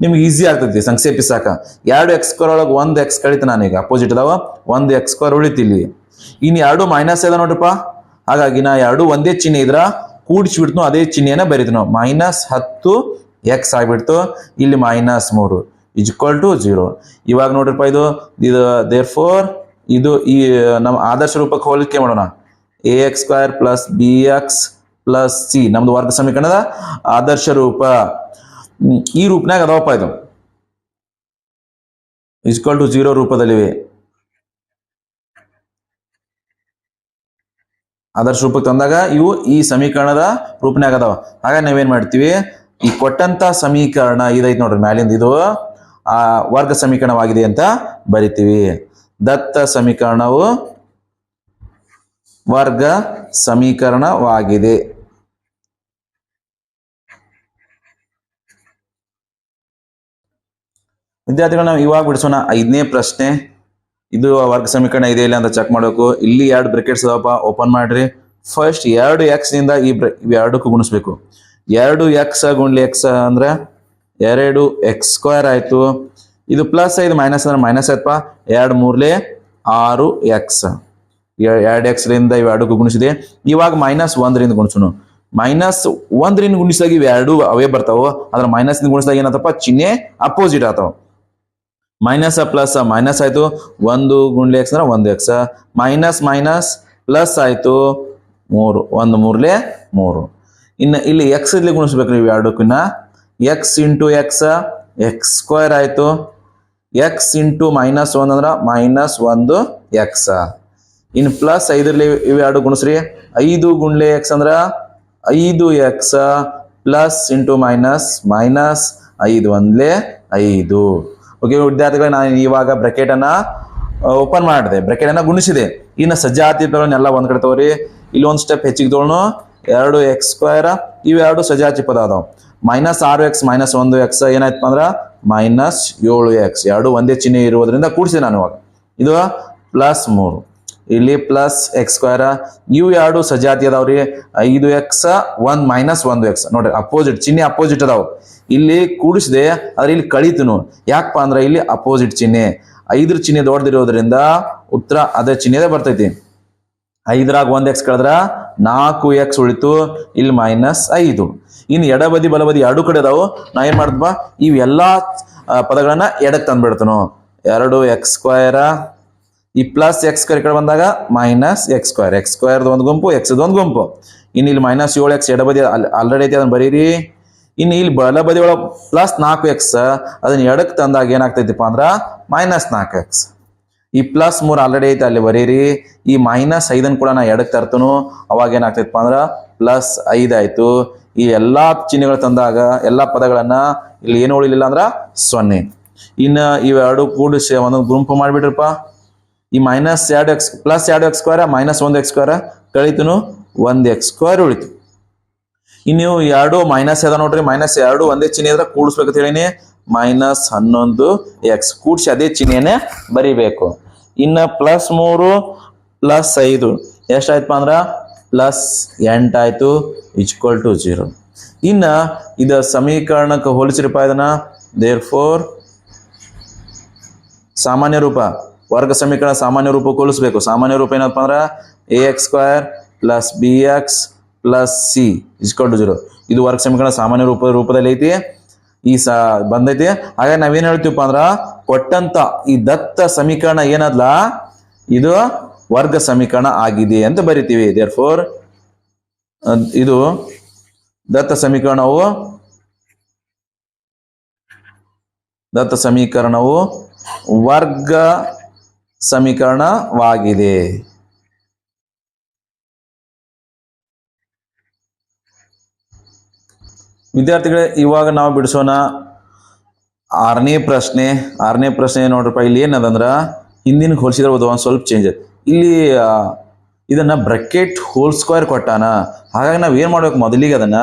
ನಿಮ್ಗೆ ಈಸಿ ಆಗ್ತೈತಿ ಸಂಕ್ಷೇಪಿಸಾಕ ಎರಡು ಎಕ್ಸ್ ಸ್ಕ್ವೇರ್ ಒಳಗೆ ಒಂದು ಎಕ್ಸ್ ಕಳಿತ ನಾನೀಗ ಅಪೋಸಿಟ್ ಅದಾವ, ಒಂದು ಎಕ್ಸ್ ಸ್ಕ್ವೇರ್ ಉಳಿತಿಲ್ಲಿ ಇನ್ನು ಎರಡು ಮೈನಸ್ ಅದ ನೋಡ್ರಪ್ಪ? ಹಾಗಾಗಿ ನಾ ಎರಡು ಒಂದೇ ಚಿಹ್ನೆ ಇದ್ರ ಕೂಡಿಸ್ಬಿಡ್ತು ಅದೇ ಚಿಹ್ನೆಯನ್ನ ಬರೀತು ನಾವು ಮೈನಸ್ ಹತ್ತು ಎಕ್ಸ್ ಆಗ್ಬಿಡ್ತು, ಇಲ್ಲಿ ಮೈನಸ್ ಮೂರು ಇಜ್ಕೊಲ್ ಟು ಜೀರೋ ಇವಾಗ ನೋಡ್ರಿಪ್ಪ ಇದು ಇದು ದೇರ್ ಫೋರ್ ಇದು ಈ ನಮ್ಮ ಆದರ್ಶ ರೂಪಕ್ಕೆ ಹೋಲಿಕೆ ಮಾಡೋಣ. A X square plus B X plus C ನಮ್ದು ವರ್ಗ ಸಮೀಕರಣದ ಆದರ್ಶ ರೂಪ. ಈ ರೂಪನಾಗ ಅದಾವಪ್ಪ ಇದು. ಇಸ್ಕಲ್ ಟು ಜೀರೋ ರೂಪದಲ್ಲಿವೆ. ಆದರ್ಶ ರೂಪಕ್ಕೆ ತಂದಾಗ ಇವು ಈ ಸಮೀಕರಣದ ರೂಪನಾಗ ಅದಾವ. ಆಗ ನಾವೇನ್ ಮಾಡ್ತೀವಿ? ಈ ಕೊಟ್ಟಂತ ಸಮೀಕರಣ ಇದೈತ್ ನೋಡ್ರಿ ಮ್ಯಾಲಿಂದ ಇದು, ಆ ವರ್ಗ ಸಮೀಕರಣವಾಗಿದೆ ಅಂತ ಬರಿತೀವಿ. ದತ್ತ ಸಮೀಕರಣವು ವರ್ಗ ಸಮೀಕರಣವಾಗಿದೆ. ವಿದ್ಯಾರ್ಥಿಗಳು ನಾವು ಇವಾಗ ಬಿಡಿಸೋಣ. ಐದನೇ ಪ್ರಶ್ನೆ. ಇದು ವರ್ಗ ಸಮೀಕರಣ ಇದೆ ಇಲ್ಲ ಅಂತ ಚೆಕ್ ಮಾಡಬೇಕು. ಇಲ್ಲಿ ಎರಡು ಬ್ರಿಕೆಟ್ಸ್ ಅದಾವಪ್ಪ ಓಪನ್ ಮಾಡ್ರಿ. ಫಸ್ಟ್ ಎರಡು ಎಕ್ಸ್ನಿಂದ ಈ ಬ್ರ ಎರಡಕ್ಕೂ ಗುಣಿಸ್ಬೇಕು. ಎರಡು ಎಕ್ಸ್ ಗುಂಡ್ಲಿ ಎಕ್ಸ್ ಅಂದ್ರೆ ಎರಡು ಎಕ್ಸ್ ಸ್ಕ್ವೇರ್ ಆಯ್ತು. ಇದು ಪ್ಲಸ್ ಐದು ಮೈನಸ್ ಅಂದ್ರೆ ಮೈನಸ್ ಆಯ್ತಪ್ಪ. ಎರಡು ಮೂರ್ಲೆ ಆರು ಎಕ್ಸ್ ಎರಡು ಎಕ್ಸ್ ರಿಂದ ಇವೆರಡಕ್ಕೂ ಗುಣಿಸಿದೆ. ಇವಾಗ ಮೈನಸ್ ಒಂದರಿಂದ ಗುಣಿಸೋಣ. ಮೈನಸ್ ಒಂದರಿಂದ ಗುಣಿಸಿದಾಗ ಇವೆರಡು ಅವೇ ಬರ್ತಾವ? ಅದ್ರ ಮೈನಸ್ ಗುಣಿಸಿದಾಗ ಏನತ್ತಪ್ಪ ಚಿಹ್ನೆ ಅಪೋಸಿಟ್ ಆತಾವ ಮೈನಸ್ ಪ್ಲಸ್ ಮೈನಸ್ ಆಯ್ತು. ಒಂದು ಗುಂಡ್ಲೆ ಎಕ್ಸ್ ಅಂದ್ರೆ ಒಂದು ಎಕ್ಸ್ ಮೈನಸ್ ಮೈನಸ್ ಪ್ಲಸ್ ಆಯ್ತು ಮೂರು. ಒಂದು ಮೂರ್ಲೆ ಮೂರು. ಇನ್ನು ಇಲ್ಲಿ ಎಕ್ಸ್ ಇಲ್ಲಿ ಗುಣಿಸ್ಬೇಕು ನೀವು ಎರಡಕ್ಕಿನ್ನ X into X X square ಆಯ್ತು. ಎಕ್ಸ್ ಇಂಟು ಮೈನಸ್ ಒಂದು ಅಂದ್ರೆ ಮೈನಸ್ ಒಂದು ಎಕ್ಸ್ ಇನ್ನು ಪ್ಲಸ್ ಐದರಲ್ಲಿ ಇವು ಎರಡು ಗುಣಿಸ್ರಿ. ಐದು ಗುಂಡ್ಲೆ ಎಕ್ಸ್ ಅಂದ್ರೆ ಐದು X plus into minus minus ಐದು ಒಂದ್ಲೆ ಐದು. ಓಕೆ ವಿದ್ಯಾರ್ಥಿಗಳೇ, ನಾನು ಇವಾಗ ಬ್ರೆಕೆಟ್ ಅನ್ನ ಓಪನ್ ಮಾಡಿದೆ. ಬ್ರೆಕೆಟ್ ಅನ್ನ ಗುಣಿಸಿದೆ. ಇನ್ನು ಸಜಾತಿಗಳನ್ನೆಲ್ಲ ಒಂದ್ ಕಡೆ ತಗೋರಿ. ಇಲ್ಲಿ ಒಂದು ಸ್ಟೆಪ್ ಹೆಚ್ಚಿಗೆ ತೋಳ್ನು ಎರಡು ಎಕ್ಸ್ ಸ್ಕ್ವೇರ್ ಇವೆರಡು ಸಜಾತಿ ಪದ ಅದಾವ. ಮೈನಸ್ ಆರು ಎಕ್ಸ್ ಮೈನಸ್ ಒಂದು ಎಕ್ಸ್ ಏನಾಯ್ತಪ್ಪ ಅಂದ್ರೆ? ಮೈನಸ್ ಏಳು ಎಕ್ಸ್ ಎರಡು ಒಂದೇ ಚಿಹ್ನೆ ಇರುವುದರಿಂದ ಕೂಡಿಸಿದೆ ನಾನು ಇವಾಗ. ಇದು ಪ್ಲಸ್ ಮೂರು. ಇಲ್ಲಿ ಪ್ಲಸ್ ಎಕ್ಸ್ ಸ್ಕ್ವೇರ್ ಇವು ಎರಡು ಸಜಾತಿ ಅದಾವ್ರಿ. ಐದು ಎಕ್ಸ್ ಒಂದ್ ಮೈನಸ್ ಒಂದು ಎಕ್ಸ್ ನೋಡ್ರಿ ಅಪೋಸಿಟ್ ಚಿಹ್ನೆ ಅಪೋಸಿಟ್ ಅದಾವ. ಇಲ್ಲಿ ಕೂಡಿಸಿದೆ, ಆದ್ರೆ ಇಲ್ಲಿ ಕಳೀತನು. ಯಾಕಪ್ಪ ಅಂದ್ರೆ ಇಲ್ಲಿ ಅಪೋಸಿಟ್ ಚಿಹ್ನೆ. ಐದ್ರ ಚಿಹ್ನೆ ದೊಡ್ಡದಿರೋದ್ರಿಂದ ಉತ್ತರ ಅದೇ ಚಿಹ್ನೆದೇ ಬರ್ತೈತಿ. ಐದರಾಗ ಒಂದ್ ಎಕ್ಸ್ ಕಳೆದ್ರ ನಾಲ್ಕು ಎಕ್ಸ್ ಉಳಿತು, ಇಲ್ಲಿ ಮೈನಸ್ ಐದು. ಇನ್ನು ಎಡಬದಿ, ಬಲಬದಿ ಎರಡು ಕಡೆ ಅದಾವು. ನಾ ಏನ್ ಮಾಡ್ದ ಇವೆಲ್ಲಾ ಪದಗಳನ್ನ ಎಡಕ್ಕೆ ತಂದ್ಬಿಡ್ತನು. ಎರಡು ಎಕ್ಸ್ ಸ್ಕ್ವೇರ ಈ ಪ್ಲಸ್ ಎಕ್ಸ್ ಸ್ಕ್ವೇರ್ ಕಡೆ ಬಂದಾಗ minus X square X square ಒಂದು ಗುಂಪು ಎಕ್ಸ್ ಒಂದು ಗುಂಪು. ಇನ್ನು ಇಲ್ಲಿ ಮೈನಸ್ ಏಳು ಎಕ್ಸ್ ಎಡಬದಿ ಆಲ್ರೆಡಿ ಐತಿ, ಅದನ್ನ ಬರೀರಿ. ಇನ್ನು ಇಲ್ಲಿ ಬಲಬದಿ ಒಳಗೆ ಪ್ಲಸ್ ನಾಲ್ಕು ಎಕ್ಸ್ ಅದನ್ನ ಎಡಕ್ಕೆ ತಂದಾಗ ಏನಾಗ್ತೈತಿಪ್ಪ ಅಂದ್ರ ಮೈನಸ್ ನಾಲ್ಕು ಎಕ್ಸ್ ಈ ಪ್ಲಸ್ ಮೂರು ಆಲ್ರೆಡಿ ಐತೆ, ಅಲ್ಲಿ ಬರೀರಿ. ಈ ಮೈನಸ್ ಐದನ್ನು ಕೂಡ ನಾ ಎಡಕ್ಕೆ ತರ್ತನು. ಅವಾಗ ಏನಾಗ್ತೈತಪ್ಪ ಅಂದ್ರೆ ಪ್ಲಸ್ ಐದು ಈ ಎಲ್ಲಾ ಚಿಹ್ನೆಗಳು ತಂದಾಗ, ಎಲ್ಲಾ ಪದಗಳನ್ನ ಇಲ್ಲಿ ಏನು ಉಳಿಲಿಲ್ಲ ಅಂದ್ರ ಸೊನ್ನೆ. ಇನ್ನು ಇವೆರಡು ಕೂಡ ಒಂದೊಂದು ಗುಂಪು ಮಾಡಿಬಿಟ್ರಪ್ಪ. ಈ ಮೈನಸ್ ಎರಡು ಎಕ್ಸ್ ಪ್ಲಸ್ ಎರಡು ಎಕ್ಸ್ ಸ್ಕ್ವೇರ ಮೈನಸ್ ಒಂದು ಎಕ್ಸ್ ಸ್ಕ್ವೇರ ಕಳೀತು ಒಂದು ಎಕ್ಸ್ ಸ್ಕ್ವೇರ್ ಉಳಿತು. ಇನ್ನು ನೀವು ಎರಡು ಮೈನಸ್ ಅದ ನೋಡ್ರಿ ಮೈನಸ್ ಎರಡು ಒಂದೇ ಚಿಹ್ನೆ ಇದ್ರೆ ಕೂಡಿಸ್ಬೇಕಂತ ಹೇಳಿನಿ. ಮೈನಸ್ ಹನ್ನೊಂದು ಎಕ್ಸ್ ಕೂಡಿಸಿ ಅದೇ ಚಿಹ್ನೆನೆ ಬರಿಬೇಕು. ಇನ್ನು ಪ್ಲಸ್ ಮೂರು ಪ್ಲಸ್ ಐದು. ಎಷ್ಟಾಯ್ತಪ್ಪ ಅಂದ್ರ? ಪ್ಲಸ್ ಎಂಟಾಯ್ತು ಇಚ್ಕೊಲ್ ಟು ಜೀರೋ ಇನ್ನು ಇದು ಸಮೀಕರಣಕ್ಕೆ ಹೋಲಿಸಿರಪ್ಪ ಇದನ್ನ. ದೇರ್ ಫೋರ್ ಸಾಮಾನ್ಯ ರೂಪ, ವರ್ಗ ಸಮೀಕರಣ ಸಾಮಾನ್ಯ ರೂಪಕ್ಕೆ ಹೋಲಿಸ್ಬೇಕು ಸಾಮಾನ್ಯ ರೂಪ ಏನಪ್ಪ ಅಂದ್ರೆ? A X square plus B X plus C zero ಇದು ವರ್ಗ ಸಮೀಕರಣ ಸಾಮಾನ್ಯ ರೂಪ, ರೂಪದಲ್ಲಿ ಐತಿ. ಈ ಸ, ಬಂದೈತಿ. ಹಾಗಾಗಿ ನಾವೇನ್ ಹೇಳ್ತೀವಪ್ಪ ಅಂದ್ರ, ಕೊಟ್ಟಂತ ಈ ದತ್ತ ಸಮೀಕರಣ ಏನದ್ಲ? ಇದು ವರ್ಗ ಸಮೀಕರಣ ಆಗಿದೆ ಅಂತ ಬರಿತೀವಿ. ದೇರ್ ಫೋರ್ ಇದು ದತ್ತ ಸಮೀಕರಣವು ದತ್ತ ಸಮೀಕರಣವು ವರ್ಗ ಸಮೀಕರಣವಾಗಿದೆ. ವಿದ್ಯಾರ್ಥಿಗಳೇ, ಇವಾಗ ನಾವು ಬಿಡಿಸೋಣ ಆರನೇ ಪ್ರಶ್ನೆ. ಆರನೇ ಪ್ರಶ್ನೆ ನೋಡ್ರಪ್ಪ, ಇಲ್ಲಿ ಏನದಂದ್ರ, ಹಿಂದಿನ ಹೋಲಿಸಿದ್ರೆ ಒಂದು ಒಂದು ಸ್ವಲ್ಪ ಚೇಂಜ್ ಇಲ್ಲಿ ಇದನ್ನ ಬ್ರಕೆಟ್ ಹೋಲ್ ಸ್ಕ್ವೇರ್ ಕೊಟ್ಟಾನ. ಹಾಗಾಗಿ ನಾವು ಏನು ಮಾಡ್ಬೇಕು ಮೊದಲಿಗೆ ಅದನ್ನ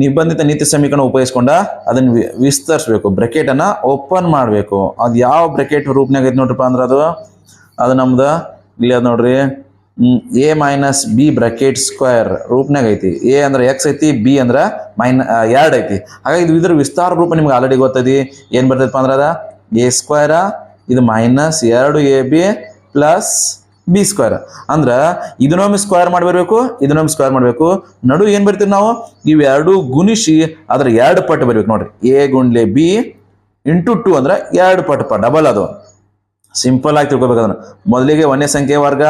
ನಿಬಂಧಿತ ನೀತಿ ಸಮೀಕರಣ ಉಪಯೋಗಿಸ್ಕೊಂಡ ಅದನ್ನ ವಿಸ್ತರಿಸ್ಬೇಕು. ಬ್ರಕೆಟ್ ಅನ್ನ ಓಪನ್ ಮಾಡಬೇಕು. ಅದು ಯಾವ ಬ್ರಕೆಟ್ ರೂಪನಾಗ ಐತಿ ನೋಡ್ರಪ್ಪ ಅಂದ್ರೆ ಅದು. ಅದು ನಮ್ದು, ಇಲ್ಲಿ ಅದು ನೋಡ್ರಿ. A minus B bracket square ರೂಪನಾಗ ಐತಿ. ಎ ಅಂದ್ರೆ ಎಕ್ಸ್ ಐತಿ ಬಿ ಅಂದ್ರೆ ಮೈನ ಎರಡು ಐತಿ. ಹಾಗಾಗಿ ಇದು ಇದ್ರ ವಿಸ್ತಾರ ರೂಪ ನಿಮ್ಗೆ ಆಲ್ರೆಡಿ ಗೊತ್ತೈತಿ ಏನ್ ಬರ್ತೈತಪ್ಪ ಅಂದ್ರೆ ಅದ? ಎ ಸ್ಕ್ವೇರ ಇದು ಮೈನಸ್ ಎರಡು A B plus B square ಅಂದ್ರೆ ಇದನ್ನೊಮ್ಮೆ ಸ್ಕ್ವೇರ್ ಮಾಡಬೇಕು ಇದನ್ನೊಮ್ಮೆ ಸ್ಕ್ವೇರ್ ಮಾಡಬೇಕು. ನಡು ಏನು ಬರ್ತೀವಿ ನಾವು? ಇವೆರಡು ಗುಣಿಸಿ ಅದ್ರ ಎರಡು ಪಟ್ಟು ಬರಬೇಕು ನೋಡ್ರಿ. ಎ ಗುಂಡ್ಲೆ ಬಿ ಇಂಟು ಟು ಅಂದ್ರೆ ಎರಡು ಪಟ್ಟು ಪ ಡಬಲ್ ಅದು. ಸಿಂಪಲ್ ಆಗಿ ತಿಳ್ಕೊಬೇಕು ಅದನ್ನು ಮೊದಲಿಗೆ ಒಂದೇ ಸಂಖ್ಯೆ ವರ್ಗ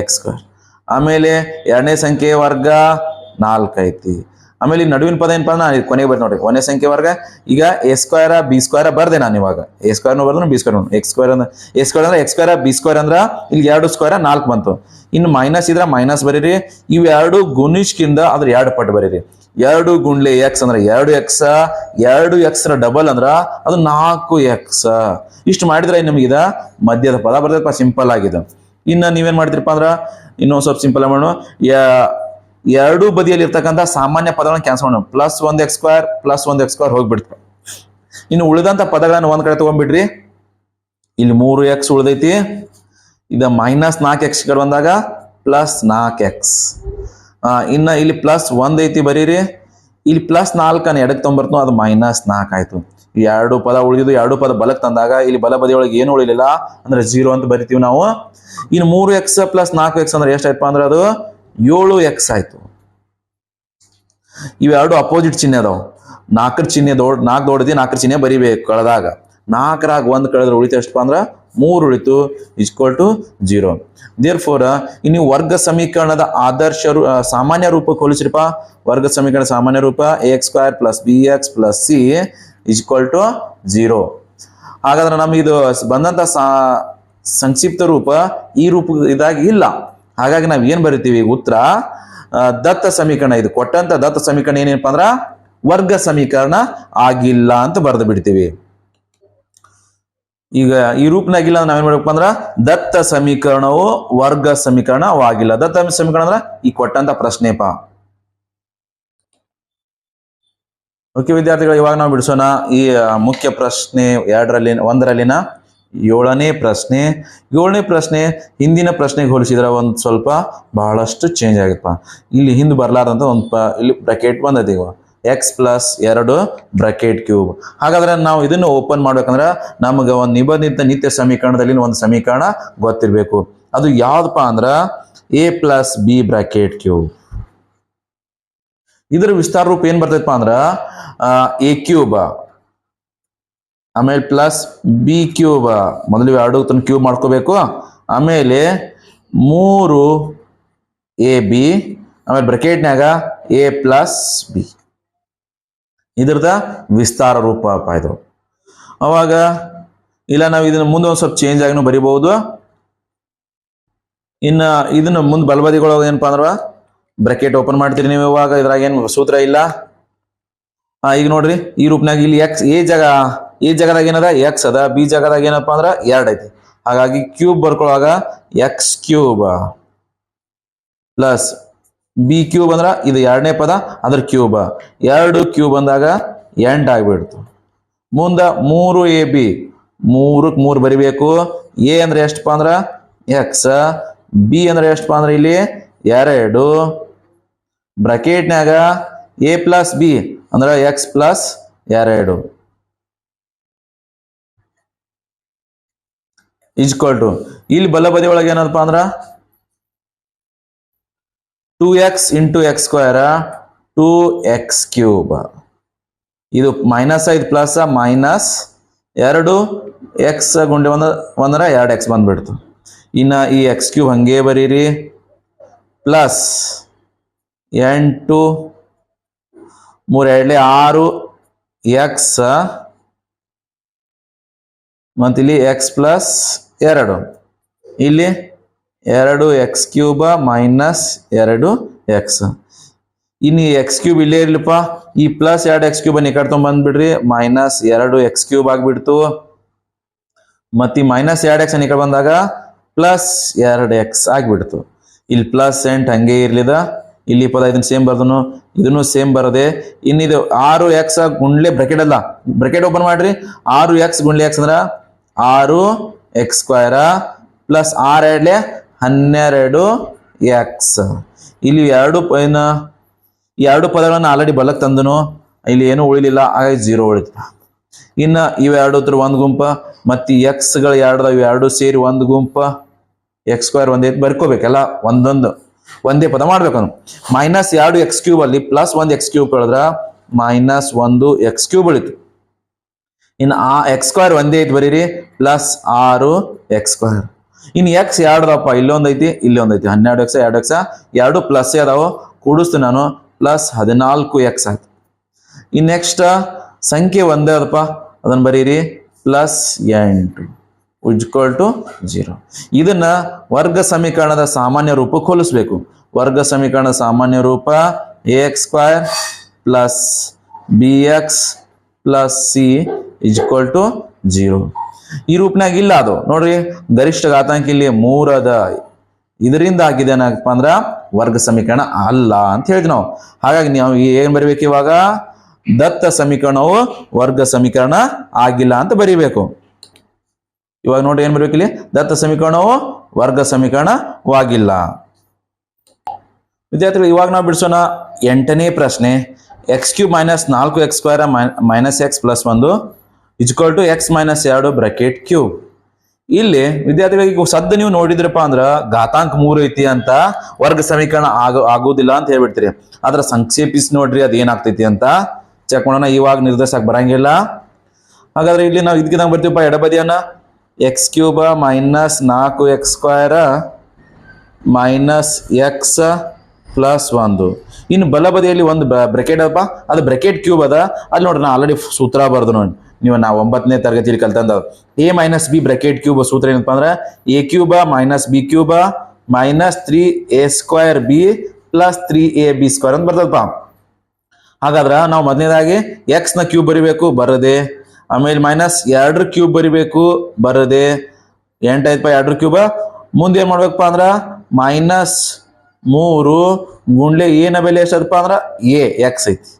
ಎಕ್ಸ್ ಸ್ಕ್ವೇರ್ ಆಮೇಲೆ ಎರಡನೇ ಸಂಖ್ಯೆ ವರ್ಗ ನಾಲ್ಕು ಐತಿ. ಆಮೇಲೆ ಈ ನಡುವಿನ ಪದ ಏನಪ್ಪ ಅಂದ್ರೆ ಕೊನೆಗೆ ಬರ್ತೀನಿ ನೋಡ್ರಿ. ಒಂದನೇ ಸಂಖ್ಯೆ ವರ್ಗ, ಈಗ ಎ ಸ್ಕ್ವೇರ ಬಿ ಸ್ಕ್ವೇರ ಬರ್ದೆ ನಾನು ಇವಾಗ. ಎ ಸ್ಕ್ವೇರ್ನು ಬರ್ದು ಬಿ ಸ್ಕ್ವೇರ್ ಎಕ್ಸ್ ಸ್ಕ್ವೇರ್ ಅಂದ್ರೆ ಎ ಸ್ಕ್ವೇರ್ ಅಂದ್ರೆ ಎಕ್ಸ್ ಸ್ಕ್ವೇರ ಬಿ ಸ್ಕ್ವೇರ್ ಅಂದ್ರೆ ಇಲ್ಲಿ ಎರಡು ಸ್ಕ್ವೇರ ನಾಲ್ಕು ಬಂತು. ಇನ್ನು ಮೈನಸ್ ಇದ್ರೆ ಮೈನಸ್ ಬರೀರಿ. ಇವೆರಡು ಗುಣಿಷ್ಕಿಂದ ಅದ್ರ ಎರಡು ಪಟ್ಟು ಬರೀರಿ. ಎರಡು ಗುಂಡ್ಲೆ ಎಕ್ಸ್ ಅಂದ್ರೆ ಎರಡು ಎಕ್ಸ್ ಎರಡು ಎಕ್ಸ್ ಡಬಲ್ ಅಂದ್ರ ಅದು ನಾಲ್ಕು ಎಕ್ಸ್ ಇಷ್ಟು ಮಾಡಿದ್ರೆ ನಿಮ್ಗೆ ಇದ ಮಧ್ಯದ ಪದ ಬರ್ತದಪ್ಪ, ಸಿಂಪಲ್ ಆಗಿದೆ. ಇನ್ನ ನೀವೇನ್ ಮಾಡ್ತೀರಪ್ಪ ಅಂದ್ರೆ ಇನ್ನೊಂದ್ ಸ್ವಲ್ಪ ಸಿಂಪಲ್ ಮಾಡೋಣ. ಎರಡೂ ಬದಿಯಲ್ಲಿ ಇರ್ತಕ್ಕಂಥ ಸಾಮಾನ್ಯ ಪದಗಳನ್ನ ಕ್ಯಾನ್ಸಲ್ ಮಾಡೋಣ. ಪ್ಲಸ್ ಒಂದ್ ಎಕ್ಸ್ ಸ್ಕ್ವೇರ್ ಪ್ಲಸ್ ಒಂದು ಎಕ್ಸ್ ಸ್ಕ್ವೇರ್ ಹೋಗ್ಬಿಡ್ತು. ಇನ್ನು ಉಳಿದಂತ ಪದಗಳನ್ನ ಒಂದ್ ಕಡೆ ತಗೊಂಡ್ಬಿಡ್ರಿ. ಇಲ್ಲಿ ಮೂರು ಎಕ್ಸ್ ಉಳಿದೈತಿ. ಇದ ಮೈನಸ್ ನಾಲ್ಕು ಎಕ್ಸ್ ಕಡೆ ಬಂದಾಗ ಪ್ಲಸ್ ನಾಲ್ಕು ಎಕ್ಸ್ ಇನ್ನ ಇಲ್ಲಿ ಪ್ಲಸ್ ಒಂದ್ ಐತಿ ಬರೀರಿ. ಇಲ್ಲಿ ಪ್ಲಸ್ ನಾಲ್ಕನ್ನ ಎಡಕ್ಕೆ ತೊಗೊಂಬರ್ತು ಅದು ಮೈನಸ್ ನಾಲ್ಕು ಆಯ್ತು. ಎರಡು ಪದ ಉಳಿದಿದ್ದು ಎರಡು ಪದ ಬಲಕ್ಕೆ ತಂದಾಗ ಇಲ್ಲಿ ಬಲ ಬದಿಯೊಳಗೆ ಏನು ಉಳಿಲಿಲ್ಲ ಅಂದ್ರೆ ಜೀರೋ ಅಂತ ಬರಿತೀವಿ ನಾವು. ಇನ್ನು ಮೂರು ಎಕ್ಸ್ ಪ್ಲಸ್ ನಾಲ್ಕು ಎಕ್ಸ್ ಅಂದ್ರೆ ಎಷ್ಟಾಯ್ತಪ್ಪ ಅಂದ್ರೆ ಅದು ಏಳು ಎಕ್ಸ್ ಆಯ್ತು. ಇವೆರಡು ಅಪೋಸಿಟ್ ಚಿಹ್ನೆ ಅದಾವ. ನಾಲ್ಕರ ಚಿಹ್ನೆ ದೊಡ್ಡ ನಾಲ್ಕು ದೊಡ್ಡದಿ ನಾಲ್ಕರ ಚಿಹ್ನೆ ಬರಿಬೇಕು ಕಳೆದಾಗ. ನಾಲ್ಕರಾಗ ಒಂದ್ ಕಳೆದ್ರೆ ಉಳಿತು ಎಷ್ಟಪ್ಪ ಅಂದ್ರ ಮೂರು ಉಳಿತು is equal to zero therefore ಇನ್ನು ವರ್ಗ ಸಮೀಕರಣದ ಆದರ್ಶ ಸಾಮಾನ್ಯ ರೂಪಕ್ಕೆ ಹೋಲಿಸ್ರಿಪ್ಪ. ವರ್ಗ ಸಮೀಕರಣ ಸಾಮಾನ್ಯ ರೂಪ a x square plus b x plus c is equal to zero ಹಾಗಾದ್ರೆ ನಮ್ಗೆ ಇದು ಬಂದಂತ ಸಂಕ್ಷಿಪ್ತ ರೂಪ ಈ ರೂಪ ಇದಾಗಿ ಇಲ್ಲ. ಹಾಗಾಗಿ ನಾವು ಏನ್ ಬರಿತೀವಿ? ಉತ್ತರ ದತ್ತ ಸಮೀಕರಣ ಇದು. ಕೊಟ್ಟಂತ ದತ್ತ ಸಮೀಕರಣ ಏನೇನಪ್ಪ ಅಂದ್ರ? ವರ್ಗ ಸಮೀಕರಣ ಆಗಿಲ್ಲ ಅಂತ ಬರೆದು ಬಿಡ್ತೀವಿ. ಈಗ ಈ ರೂಪನಾಗಿಲ್ಲ ನಾವೇನ್ ಮಾಡ್ಬೇಕಪ್ಪ ಅಂದ್ರ? ದತ್ತ ಸಮೀಕರಣವು ವರ್ಗ ಸಮೀಕರಣವಾಗಿಲ್ಲ ದತ್ತ ಸಮೀಕರಣ ಅಂದ್ರ ಈ ಕೊಟ್ಟಂತ ಪ್ರಶ್ನೆಪ ಓಕೆ ವಿದ್ಯಾರ್ಥಿಗಳು, ಇವಾಗ ನಾವು ಬಿಡಿಸೋಣ ಈ ಮುಖ್ಯ ಪ್ರಶ್ನೆ ಎರಡರಲ್ಲಿ, ಒಂದರಲ್ಲಿನ ಏಳನೇ ಪ್ರಶ್ನೆ. ಏಳನೇ ಪ್ರಶ್ನೆ, ಹಿಂದಿನ ಪ್ರಶ್ನೆಗೆ ಹೋಲಿಸಿದ್ರೆ ಒಂದು ಸ್ವಲ್ಪ ಬಹಳಷ್ಟು ಚೇಂಜ್ ಆಗಿತ್ತಪ್ಪ. ಇಲ್ಲಿ ಹಿಂದೆ ಬರಲಾರ್ದಂತ ಒಂದು ಇಲ್ಲಿ ಬ್ರಕೆಟ್ ಬಂದೈತಿ ಈಗ. ಎಕ್ಸ್ ಪ್ಲಸ್ ಎರಡು ಬ್ರಕೆಟ್ ಕ್ಯೂಬ್ ಹಾಗಾದ್ರೆ ನಾವು ಇದನ್ನು ಓಪನ್ ಮಾಡ್ಬೇಕಂದ್ರೆ ನಮಗೆ ಒಂದು ನಿಬಂಧಿತ ನಿತ್ಯ ಸಮೀಕರಣದಲ್ಲಿ ಒಂದು ಸಮೀಕರಣ ಗೊತ್ತಿರಬೇಕು. ಅದು ಯಾವ್ದಪ್ಪ ಅಂದ್ರೆ a plus b bracket cube ಇದ್ರ ವಿಸ್ತಾರ ರೂಪ ಏನ್ ಬರ್ತೈತಪ್ಪ ಅಂದ್ರ ಎ ಕ್ಯೂಬ್ ಆಮೇಲೆ ಪ್ಲಸ್ ಬಿ ಕ್ಯೂಬ್ ಮೊದಲು ಎರಡು ತನ್ನ ಕ್ಯೂಬ್ ಮಾಡ್ಕೋಬೇಕು. ಆಮೇಲೆ ಮೂರು ಎ ಬಿ ಆಮೇಲೆ ಬ್ರಕೆಟ್ನಾಗ ಎ ಪ್ಲಸ್ ಬಿ ಇದ್ರದ ವಿಸ್ತಾರ ರೂಪ ಇದು. ಅವಾಗ, ಇಲ್ಲ ನಾವು ಇದನ್ನ ಮುಂದೆ ಒಂದು ಸ್ವಲ್ಪ ಚೇಂಜ್ ಆಗಿನೂ ಬರಿಬಹುದು ಇನ್ನ ಇದನ್ನ ಮುಂದೆ ಬಲಬದಿಗಳೇನಪ್ಪ ಏನಪ್ಪಾ ಅಂದ್ರ ಬ್ರಾಕೆಟ್ ಓಪನ್ ಮಾಡ್ತೀರಿ ನೀವು ಇವಾಗ, ಇದ್ರಾಗ ಏನು ಸೂತ್ರ ಇಲ್ಲ? ಹಾ ಈಗ ನೋಡ್ರಿ, ಈ ರೂಪ್ನಾಗ ಇಲ್ಲಿ ಎಕ್ಸ್ ಎ ಜಾಗ ಎ ಜಾಗದಾಗ ಏನದ? ಎಕ್ಸ್ ಅದ ಬಿ ಜಾಗದಾಗ ಏನಪ್ಪಾ ಅಂದ್ರ ಎರಡ್ ಐತಿ. ಹಾಗಾಗಿ cube ಬರ್ಕೊಳ್ಳುವಾಗ x cube plus b cube ಅಂದ್ರ ಇದು ಎರಡನೇ ಪದ, ಅದ್ರ ಕ್ಯೂಬ್ ಎರಡು ಕ್ಯೂಬ್ ಅಂದಾಗ ಎಂಟ್ ಆಗ್ಬಿಡ್ತು. ಮುಂದ ಮೂರು ಎ ಬಿ ಮೂರಕ್ಕೆ ಮೂರು ಬರಿಬೇಕು. ಎ ಅಂದ್ರೆ ಎಷ್ಟಪ್ಪ ಅಂದ್ರ ಎಕ್ಸ್ ಬಿ ಅಂದ್ರೆ ಎಷ್ಟಪ್ಪ ಅಂದ್ರೆ ಇಲ್ಲಿ ಎರಡು. ಬ್ರಕೆಟ್ನ್ಯಾಗ ಎ ಪ್ಲಸ್ ಬಿ ಅಂದ್ರೆ ಎಕ್ಸ್ ಪ್ಲಸ್ ಎರಡು. ಇಜ್ಕೊಲ್ ಟು ಇಲ್ಲಿ ಬಲಬದಿ ಒಳಗೆ ಏನಪ್ಪ ಅಂದ್ರ? Two x into x square two x cube ಇದು ಮೈನಸ್ ಐದು ಪ್ಲಸ್ ಮೈನಸ್ ಎರಡು ಎಕ್ಸ್ ಗುಂಡಿ ಒಂದ, ಒಂದರ ಎರಡು ಎಕ್ಸ್ ಬಂದ್ಬಿಡ್ತು. ಇನ್ನ ಈ ಎಕ್ಸ್ ಕ್ಯೂಬ್ ಹಂಗೆ ಬರೀರಿ. ಪ್ಲಸ್ ಎಂಟು, ಮೂರು, ಎರಡಲೆ ಆರು ಎಕ್ಸ್ ಮತ್ತು ಇಲ್ಲಿ ಎಕ್ಸ್ ಪ್ಲಸ್ ಎರಡು. ಇಲ್ಲಿ ಎರಡು ಎಕ್ಸ್ ಕ್ಯೂಬ ಮೈನಸ್ ಎರಡು ಎಕ್ಸ್ ಇನ್ನು ಎಕ್ಸ್ ಕ್ಯೂಬ್ ಇಲ್ಲೇ ಇರ್ಲಿಪ್ಪ. ಈ ಪ್ಲಸ್ ಎರಡು ಎಕ್ಸ್ ಕ್ಯೂಬ್ ಅನ್ನು ಕಡೆ ಬಂದ್ಬಿಡ್ರಿ. ಮೈನಸ್ ಎರಡು ಎಕ್ಸ್ ಕ್ಯೂಬ್ ಆಗ್ಬಿಡ್ತು. ಮತ್ತೆ ಈ ಮೈನಸ್ ಎರಡು ಎಕ್ಸ್ ಕಡೆ ಬಂದಾಗ ಪ್ಲಸ್ ಎರಡು ಎಕ್ಸ್ ಆಗಿಬಿಡ್ತು. ಇಲ್ಲಿ ಪ್ಲಸ್ ಎಂಟ್ ಹಂಗೆ ಇರ್ಲಿದ. ಇಲ್ಲಿ ಪದ ಇದನ್ನ ಸೇಮ್ ಬರ್ದನು, ಇದನ್ನು ಸೇಮ್ ಬರದೆ. ಇನ್ನಿದು ಆರು ಎಕ್ಸ್ ಗುಂಡ್ಲೆ ಬ್ರಕೆಟ್ ಅಲ್ಲ ಬ್ರಕೆಟ್ ಓಪನ್ ಮಾಡ್ರಿ. ಆರು ಎಕ್ಸ್ ಗುಂಡ್ಲೆ ಎಕ್ಸ್ ಅಂದ್ರ ಆರು ಎಕ್ಸ್ ಸ್ಕ್ವೇರ ಪ್ಲಸ್ ಆರ್ ಎರಡ್ಲೆ ಹನ್ನೆರಡು ಎಕ್ಸ್ ಇಲ್ಲಿ ಎರಡು ಏನ ಎರಡು ಪದಗಳನ್ನ ಆಲ್ರೆಡಿ ಬಲಕ್ ತಂದನು. ಇಲ್ಲಿ ಏನು ಉಳಿಲಿಲ್ಲ ಹಾಗಾಗಿ ಜೀರೋ ಉಳಿತ ಇನ್ನ ಇವೆರಡು ಹತ್ರ ಒಂದು ಗುಂಪ, ಮತ್ತು ಎಕ್ಸ್ಗಳು ಎರಡು ಇವೆರಡು ಸೇರಿ ಒಂದು ಗುಂಪ ಎಕ್ಸ್ ಸ್ಕ್ವೇರ್ ಒಂದೇ, ಬರ್ಕೋಬೇಕಲ್ಲ, ಒಂದೊಂದು. ಒಂದೇ ಪದ ಮಾಡ್ಬೇಕು ಮೈನಸ್ ಎರಡು ಎಕ್ಸ್ ಕ್ಯೂಬ್ ಅಲ್ಲಿ ಪ್ಲಸ್ ಒಂದು ಎಕ್ಸ್ ಕ್ಯೂಬ್ ಕಳೆದ್ರ ಮೈನಸ್ ಒಂದು ಎಕ್ಸ್ ಕ್ಯೂಬ್ ಉಳಿತು. ಇನ್ನು ಆ ಎಕ್ಸ್ ಸ್ಕ್ವೇರ್ ಒಂದೇ ಐತಿ ಬರೀರಿ ಪ್ಲಸ್ ಆರು ಎಕ್ಸ್ ಸ್ಕ್ವೇರ್ ಇನ್ನು ಎಕ್ಸ್ ಎರಡದಪ್ಪ, ಇಲ್ಲೊಂದು ಐತಿ ಇಲ್ಲಿ ಒಂದೈತಿ ಹನ್ನೆರಡು ಎಕ್ಸ್ ಎರಡು ಎಕ್ಸ ಎರಡು ಪ್ಲಸ್ ಅದಾವ. ಕೂಡಿಸ್ತೀನಿ ನಾನು ಪ್ಲಸ್ ಹದಿನಾಲ್ಕು ಎಕ್ಸ್ ಆಯ್ತು. ಇನ್ನು ನೆಕ್ಸ್ಟ್ ಸಂಖ್ಯೆ ಒಂದೇ ಅದಪ್ಪ. ಅದನ್ನ ಬರೀರಿ ಪ್ಲಸ್ ಎಂಟು. ಉಜ್ಕೊಲ್ ಟು ಜೀರೋ ಇದನ್ನ ವರ್ಗ ಸಮೀಕರಣದ ಸಾಮಾನ್ಯ ರೂಪಕ್ಕೆ ಹೋಲಿಸ್ಬೇಕು. ವರ್ಗ ಸಮೀಕರಣದ ಸಾಮಾನ್ಯ ರೂಪ a x square plus b x plus c is equal to zero ಈ ರೂಪನಾಗ ಇಲ್ಲ ಅದು. ನೋಡ್ರಿ, ಗರಿಷ್ಠ ಘಾತಾಂಕ ಇಲ್ಲಿ ಮೂರದ ಇದರಿಂದ ಆಗಿದೆ ಏನಪ್ಪ ಅಂದ್ರ ವರ್ಗ ಸಮೀಕರಣ ಅಲ್ಲ ಅಂತ ಹೇಳಿದ್ವಿ ನಾವು. ಹಾಗಾಗಿ ನಾವು ಏನ್ ಬರಿಬೇಕು ಇವಾಗ? ದತ್ತ ಸಮೀಕರಣವು ವರ್ಗ ಸಮೀಕರಣ ಆಗಿಲ್ಲ ಅಂತ ಬರಿಬೇಕು. ಇವಾಗ ನೋಡಿ ಏನ್ ಬರ್ಬೇಕು ಇಲ್ಲಿ? ದತ್ತ ಸಮೀಕರಣವು ವರ್ಗ ಸಮೀಕರಣವಾಗಿಲ್ಲ. ವಿದ್ಯಾರ್ಥಿಗಳು, ಇವಾಗ ನಾವು ಬಿಡಿಸೋಣ ಎಂಟನೇ ಪ್ರಶ್ನೆ. ಎಕ್ಸ್ ಕ್ಯೂ ಮೈನಸ್ ನಾಲ್ಕು x square minus x plus ಒಂದು is equal to x minus ಎರಡು ಬ್ರಕೆಟ್ ಕ್ಯೂಬ್ ಇಲ್ಲಿ ವಿದ್ಯಾರ್ಥಿಗಳಿಗೆ ಈಗ ಸದ್ದ ನೀವು ನೋಡಿದ್ರಪ್ಪ ಅಂದ್ರೆ ಘಾತಾಂಕ ಮೂರು ಐತಿ ಅಂತ ವರ್ಗ ಸಮೀಕರಣ ಆಗ, ಆಗೋದಿಲ್ಲ ಅಂತ ಹೇಳ್ಬಿಡ್ತೀರಿ. ಆದ್ರೆ ಸಂಕ್ಷೇಪಿಸಿ ನೋಡ್ರಿ ಅದ್ ಏನಾಗ್ತೈತಿ ಅಂತ ಚೆಕ್ ಮಾಡೋಣ. ಇವಾಗ ನಿರ್ದೇಶಕ್ಕೆ ಬರಂಗಿಲ್ಲ. ಹಾಗಾದ್ರೆ ಇಲ್ಲಿ ನಾವು ಇದ್ಕಿದಂಗೆ ಬರ್ತೀವಪ್ಪ, ಎಡಬದಿಯನ್ನ. ಎಕ್ಸ್ ಕ್ಯೂಬ ಮೈನಸ್ ನಾಲ್ಕು x square minus x plus ಒಂದು. ಇನ್ನು ಬಲಬದಿಯಲ್ಲಿ ಒಂದು ಬ್ರೆಕೆಟ್ ಅಪ್ಪ ಅದು ಬ್ರೆಕೆಟ್ ಕ್ಯೂಬ್ ಅದ. ಅಲ್ಲಿ ನೋಡ್ರಿ, ನಾ ಆಲ್ರೆಡಿ ಸೂತ್ರ ಬರ್ದು ನೋಡಿ. ನೀವು ನಾವು ಒಂಬತ್ತನೇ ತರಗತಿಯಲ್ಲಿ ಕಲ್ತಂದ a minus b bracket cube ಸೂತ್ರ ಏನಪ್ಪ ಅಂದ್ರೆ a cube minus b cube minus three a square b plus three a b square ಅಂತ ಬರ್ತದಪ್ಪ. ಹಾಗಾದ್ರೆ ನಾವು ಮೊದಲನೇದಾಗಿ ಎಕ್ಸ್ನ ಕ್ಯೂಬ್ ಬರಿಬೇಕು. ಬರದೆ ಆಮೇಲೆ ಮೈನಸ್ ಎರಡರ ಕ್ಯೂಬ್ ಬರಿಬೇಕು. ಬರದೆ ಎಂಟಾಯ್ತಪ್ಪ ಎರಡರ ಕ್ಯೂಬ ಮುಂದೆ ಏನ್ ಮಾಡ್ಬೇಕಪ್ಪ ಅಂದ್ರ ಮೈನಸ್ ಮೂರು ಗುಂಡ್ಲೆ ಎನ ಬೆಲೆ ಎಷ್ಟದಪ್ಪ ಅಂದ್ರ ಎ ಎಕ್ಸ್ ಐತಿ.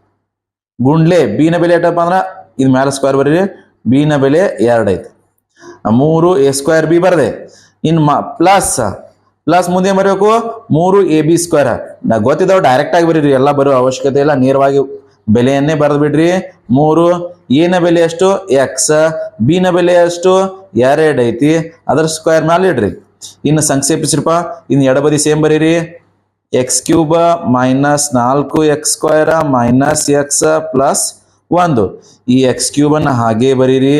ಗುಂಡ್ಲೆ ಬಿ ನ ಬೆಲೆ ಎಷ್ಟಪ್ಪ ಅಂದ್ರ ಇದು ಮ್ಯಾಲ ಸ್ಕ್ವೇರ್ ಬರೀರಿ. ಬಿ ನ ಬೆಲೆ ಎರಡು ಐತಿ. ಮೂರು ಎ ಸ್ಕ್ವೇರ್ ಬಿ ಬರದೆ. ಇನ್ ಮ ಪ್ಲಸ್ ಪ್ಲಸ್ ಮುಂದೆ ಬರಬೇಕು? ಮೂರು ಎ ಬಿ ಸ್ಕ್ವೇರ್ ನಾ ಗೊತ್ತಿದ್ದಾವ ಡೈರೆಕ್ಟ್ ಆಗಿ ಬರೀರಿ. ಎಲ್ಲ ಬರೋ ಅವಶ್ಯಕತೆ ಇಲ್ಲ. ನೇರವಾಗಿ ಬೆಲೆಯನ್ನೇ ಬರೆದು ಬಿಡ್ರಿ. ಮೂರು ಎನ ನ ಬೆಲೆ ಎಷ್ಟು? ಎಕ್ಸ್ ಬಿನ ಬೆಲೆ ಎಷ್ಟು? ಎರಡು ಐತಿ. ಅದರ ಸ್ಕ್ವೇರ್ ಮ್ಯಾಲೆ ಇಡ್ರಿ. ಇನ್ನು ಸಂಕ್ಷೇಪಿಸ್ರಿಪ್ಪ, ಇನ್ನು ಎಡಬದಿ ಸೇಮ್ ಬರೀರಿ. ಎಕ್ಸ್ ಕ್ಯೂಬ ಮೈನಸ್ ನಾಲ್ಕು x square minus x plus ಒಂದು. ಈ ಎಕ್ಸ್ ಕ್ಯೂಬನ್ನು ಹಾಗೆ ಬರೀರಿ.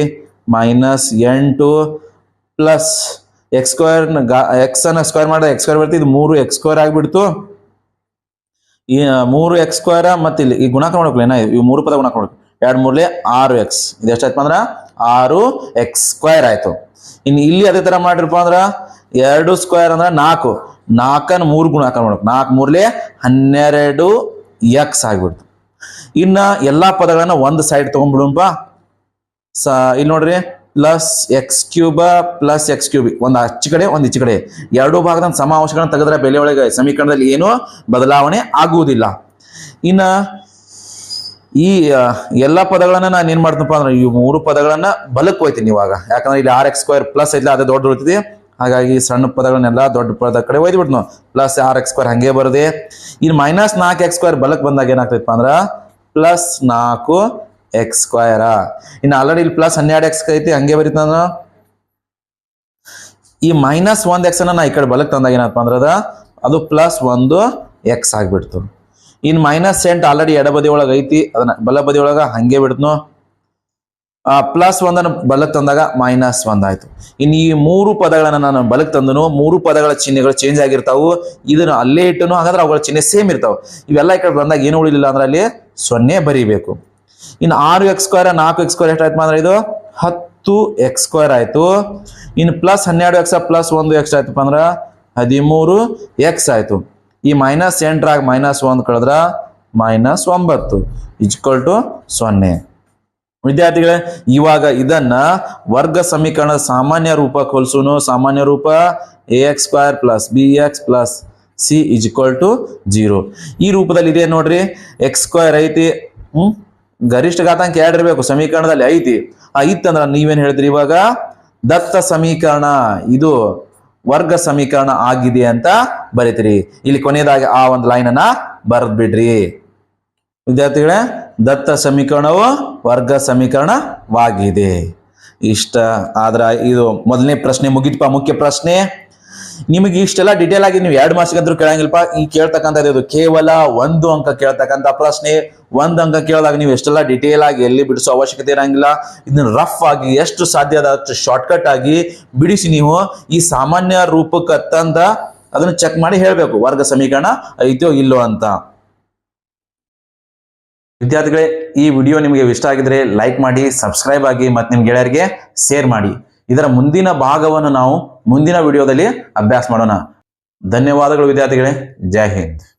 ಮೈನಸ್ ಎಂಟು ಪ್ಲಸ್ ಎಕ್ಸ್ ಸ್ಕ್ವೇರ್ ಎಕ್ಸ್ ಅನ್ನ ಸ್ಕ್ವೇರ್ ಮಾಡಿದ್ರೆ ಎಕ್ಸ್ ಸ್ಕ್ವೇರ್ ಬರ್ತಿ ಇದು ಮೂರು ಎಕ್ಸ್ ಸ್ಕ್ವೇರ್ ಆಗಿಬಿಡ್ತು. ಈ ಮೂರು ಎಕ್ಸ್ ಸ್ಕ್ವೇರ್ ಮತ್ತೆ ಇಲ್ಲಿ ಈ ಗುಣಾಕಾರ ಮಾಡ್ಬೇಕು ಏನ ಇವು ಮೂರು ಪದ ಗುಣಾಕಾರ ಮಾಡ್ಬೇಕು. ಎರಡು ಮೂರ್ಲೆ ಆರು ಎಕ್ಸ್ ಇದು ಎಷ್ಟಾಯ್ತು ಅಂದ್ರೆ? ಆರು ಎಕ್ಸ್ ಸ್ಕ್ವೇರ್ ಆಯ್ತು. ಇನ್ನು ಇಲ್ಲಿ ಅದೇ ತರ ಮಾಡಿರಪ್ಪ ಅಂದ್ರ ಎರಡು ಸ್ಕ್ವೇರ್ ಅಂದ್ರೆ ನಾಲ್ಕು. ನಾಲ್ಕನ್ ಮೂರು ಗುಣಾಕಾರ ಮಾಡ್ಬೇಕು. ನಾಲ್ಕು ಮೂರ್ಲೆ ಹನ್ನೆರಡು ಎಕ್ಸ್ ಆಗಿಬಿಡ್ತು. ಇನ್ನ ಎಲ್ಲಾ ಪದಗಳನ್ನ ಒಂದು ಸೈಡ್ ತಗೊಂಡ್ಬಿಡುಂಪ ಸ, ಇಲ್ಲಿ ನೋಡ್ರಿ. Plus x cube plus x cube ಒಂದು ಹಚ್ಚು ಕಡೆ, ಒಂದು ಈಚೆ ಕಡೆ. ಎರಡು ಭಾಗದ ಸಮ ಅಂಶಗಳನ್ನು ತೆಗೆದ್ರೆ ಬೆಲೆ ಒಳಗೆ ಸಮೀಕರಣದಲ್ಲಿ ಏನೂ ಬದಲಾವಣೆ ಆಗುವುದಿಲ್ಲ. ಇನ್ನ ಈ ಎಲ್ಲ ಪದಗಳನ್ನು ನಾನು ಏನು ಮಾಡ್ತೀನಪ್ಪ ಅಂದ್ರೆ ಈ ಮೂರು ಪದಗಳನ್ನು ಬಲಕ್ಕೆ ಹೋಯ್ತೀನಿ ಇವಾಗ. ಯಾಕಂದ್ರೆ ಇಲ್ಲಿ ಆರ್ ಎಕ್ಸ್ ಸ್ಕ್ವೇರ್ ಪ್ಲಸ್ ಇಲ್ಲ ಅದೇ ದೊಡ್ಡ ಉಳಿತಿದೆ. ಹಾಗಾಗಿ ಸಣ್ಣ ಪದಗಳನ್ನೆಲ್ಲ ದೊಡ್ಡ ಪದದ ಕಡೆ ಒಯ್ದು ಪ್ಲಸ್ ಆರ್ ಎಕ್ಸ್ ಸ್ಕ್ವೇರ್ ಹಂಗೆ ಬರದೆ ಇನ್ನು ಮೈನಸ್ ನಾಲ್ಕು ಎಕ್ಸ್ ಸ್ಕ್ವೇರ್ ಬಲಕ್ಕೆ ಬಂದಾಗ ಏನಾಗ್ತೈತಪ್ಪ ಅಂದ್ರೆ ಪ್ಲಸ್ ನಾಲ್ಕು ಎಕ್ಸ್ ಸ್ಕ್ವಯರ್ ಇನ್ನು ಆಲ್ರೆಡಿ ಇಲ್ಲಿ ಪ್ಲಸ್ ಹನ್ನೆರಡು ಎಕ್ಸ್ ಐತಿ, ಹಂಗೆ ಬರೀತ ಈ ಮೈನಸ್ ಒಂದ್ ಎಕ್ಸ್ ಅನ್ನ ನಾ ಈ ಕಡೆ ಬಲಕ್ಕೆ ತಂದಾಗ ಏನಪ್ಪ ಅಂದ್ರೆ ಅದ? ಪ್ಲಸ್ ಒಂದು ಎಕ್ಸ್ ಆಗ್ಬಿಡ್ತು. ಇನ್ ಮೈನಸ್ ಸೆಂಟ್ ಆಲ್ರೆಡಿ ಎಡಬದಿ ಒಳಗೆ ಐತಿ, ಅದನ್ನ ಬಲಬದಿ ಒಳಗ ಹಂಗೆ ಬಿಡ್ತು ಪ್ಲಸ್ ಒಂದನ್ನು ಬಲಕ್ ತಂದಾಗ ಮೈನಸ್ ಒಂದ್ ಆಯ್ತು. ಇನ್ನು ಈ ಮೂರು ಪದಗಳನ್ನ ನಾನು ಬಲಕ್ಕೆ ತಂದನು, ಮೂರು ಪದಗಳ ಚಿಹ್ನೆಗಳು ಚೇಂಜ್ ಆಗಿರ್ತಾವು. ಇದನ್ನ ಅಲ್ಲೇ ಇಟ್ಟನು, ಹಾಗಾದ್ರೆ ಅವುಗಳ ಚಿಹ್ನೆ ಸೇಮ್ ಇರ್ತಾವ. ಇವೆಲ್ಲ ಈ ಕಡೆ ಬಂದಾಗ ಏನು ಉಳಿಲಿಲ್ಲ ಅಂದ್ರೆ ಅಲ್ಲಿ ಸೊನ್ನೆ ಬರೀಬೇಕು. ಇನ್ನು ಆರು ಎಕ್ಸ್ ಸ್ಕ್ವೇರ್ ನಾಲ್ಕು ಎಕ್ಸ್ ಸ್ಕ್ವೇರ್ ಎಷ್ಟಾಯ್ತು ಅಂದ್ರೆ ಇದು? ಹತ್ತು ಎಕ್ಸ್ ಸ್ಕ್ವೇರ್ ಆಯ್ತು. ಇನ್ನು ಪ್ಲಸ್ ಹನ್ನೆರಡು ಎಕ್ಸ್ ಪ್ಲಸ್ ಒಂದು ಎಕ್ಸ್ ಆಯ್ತಪ್ಪ ಅಂದ್ರೆ ಹದಿಮೂರು ಎಕ್ಸ್ ಆಯ್ತು. ಈ ಮೈನಸ್ ಎಂಟ್ರಾಗ ಮೈನಸ್ ಒಂದು ಕಳೆದ್ರ ಮೈನಸ್ ಒಂಬತ್ತು. ಇಜ್ಕಲ್ ಟು ಸೊನ್ನೆ. ವಿದ್ಯಾರ್ಥಿಗಳೇ, ಇವಾಗ ಇದನ್ನ ವರ್ಗ ಸಮೀಕರಣ ಸಾಮಾನ್ಯ ರೂಪ ಕೊಲ್ಸೂನು. ಸಾಮಾನ್ಯ ರೂಪ a x square plus b x plus c is to zero ಈ ರೂಪದಲ್ಲಿ ಇದೆ ನೋಡ್ರಿ? ಎಕ್ಸ್ ಸ್ಕ್ವೇರ್ ಐತಿ. ಹ್ಮ್? ಗರಿಷ್ಠ ಘಾತಾಂಕ ಎರಡು ಇರಬೇಕು, ಸಮೀಕರಣದಲ್ಲಿ ಐತಿ ಆ ಇತ್ತಂದ್ರ ನೀವೇನ್ ಹೇಳಿದ್ರಿ ಇವಾಗ? ದತ್ತ ಸಮೀಕರಣ, ಇದು ವರ್ಗ ಸಮೀಕರಣ ಆಗಿದೆ ಅಂತ ಬರೀತೀರಿ. ಇಲ್ಲಿ ಕೊನೆಯದಾಗಿ ಆ ಒಂದು ಲೈನ್ ಅನ್ನ ಬರೆದ್ ಬಿಡ್ರಿ ವಿದ್ಯಾರ್ಥಿಗಳೇ, ದತ್ತ ಸಮೀಕರಣವು ವರ್ಗ ಸಮೀಕರಣವಾಗಿದೆ. ಇಷ್ಟ, ಆದ್ರ ಇದು ಮೊದಲನೇ ಪ್ರಶ್ನೆ ಮುಗಿತಪ್ಪ ಮುಖ್ಯ ಪ್ರಶ್ನೆ. ನಿಮಗೆ ಇಷ್ಟೆಲ್ಲ ಡಿಟೇಲ್ ಆಗಿ ನೀವು ಎರಡು ಮಾರ್ಕ್ಸ್ಗಂತೂ ಕೇಳಂಗಿಲ್ಲಪ್ಪ. ಈ ಕೇಳ್ತಕ್ಕಂಥದ್ದು ಇದು ಕೇವಲ ಒಂದು ಅಂಕ ಕೇಳ್ತಕ್ಕಂಥ ಪ್ರಶ್ನೆ. ಒಂದು ಅಂಕ ಕೇಳಿದಾಗ ನೀವು ಎಷ್ಟೆಲ್ಲ ಡಿಟೇಲ್ ಆಗಿ ಎಲ್ಲಿ ಬಿಡಿಸೋ ಅವಶ್ಯಕತೆ ಇರಂಗಿಲ್ಲ. ಇದನ್ನ ರಫ್ ಆಗಿ ಎಷ್ಟು ಸಾಧ್ಯ ಅಷ್ಟು ಶಾರ್ಟ್ಕಟ್ ಆಗಿ ಬಿಡಿಸಿ ನೀವು ಈ ಸಾಮಾನ್ಯ ರೂಪಕ್ಕೆ ತಂದ ಅದನ್ನ ಚೆಕ್ ಮಾಡಿ ಹೇಳ್ಬೇಕು. ವರ್ಗ ಸಮೀಕರಣ ಐತೋ ಇಲ್ಲೋ ಅಂತ. ವಿದ್ಯಾರ್ಥಿಗಳೇ, ಈ ವಿಡಿಯೋ ನಿಮಗೆ ಇಷ್ಟ ಆಗಿದ್ರೆ ಲೈಕ್ ಮಾಡಿ ಸಬ್ಸ್ಕ್ರೈಬ್ ಆಗಿ ಮತ್ತು ನಿಮ್ಮ ಗೆಳೆಯರಿಗೆ ಶೇರ್ ಮಾಡಿ. ಇದರ ಮುಂದಿನ ಭಾಗವನ್ನು ನಾವು ಮುಂದಿನ ವಿಡಿಯೋದಲ್ಲಿ ಅಭ್ಯಾಸ ಮಾಡೋಣ. ಧನ್ಯವಾದಗಳು ವಿದ್ಯಾರ್ಥಿಗಳೇ. ಜೈ ಹಿಂದ್.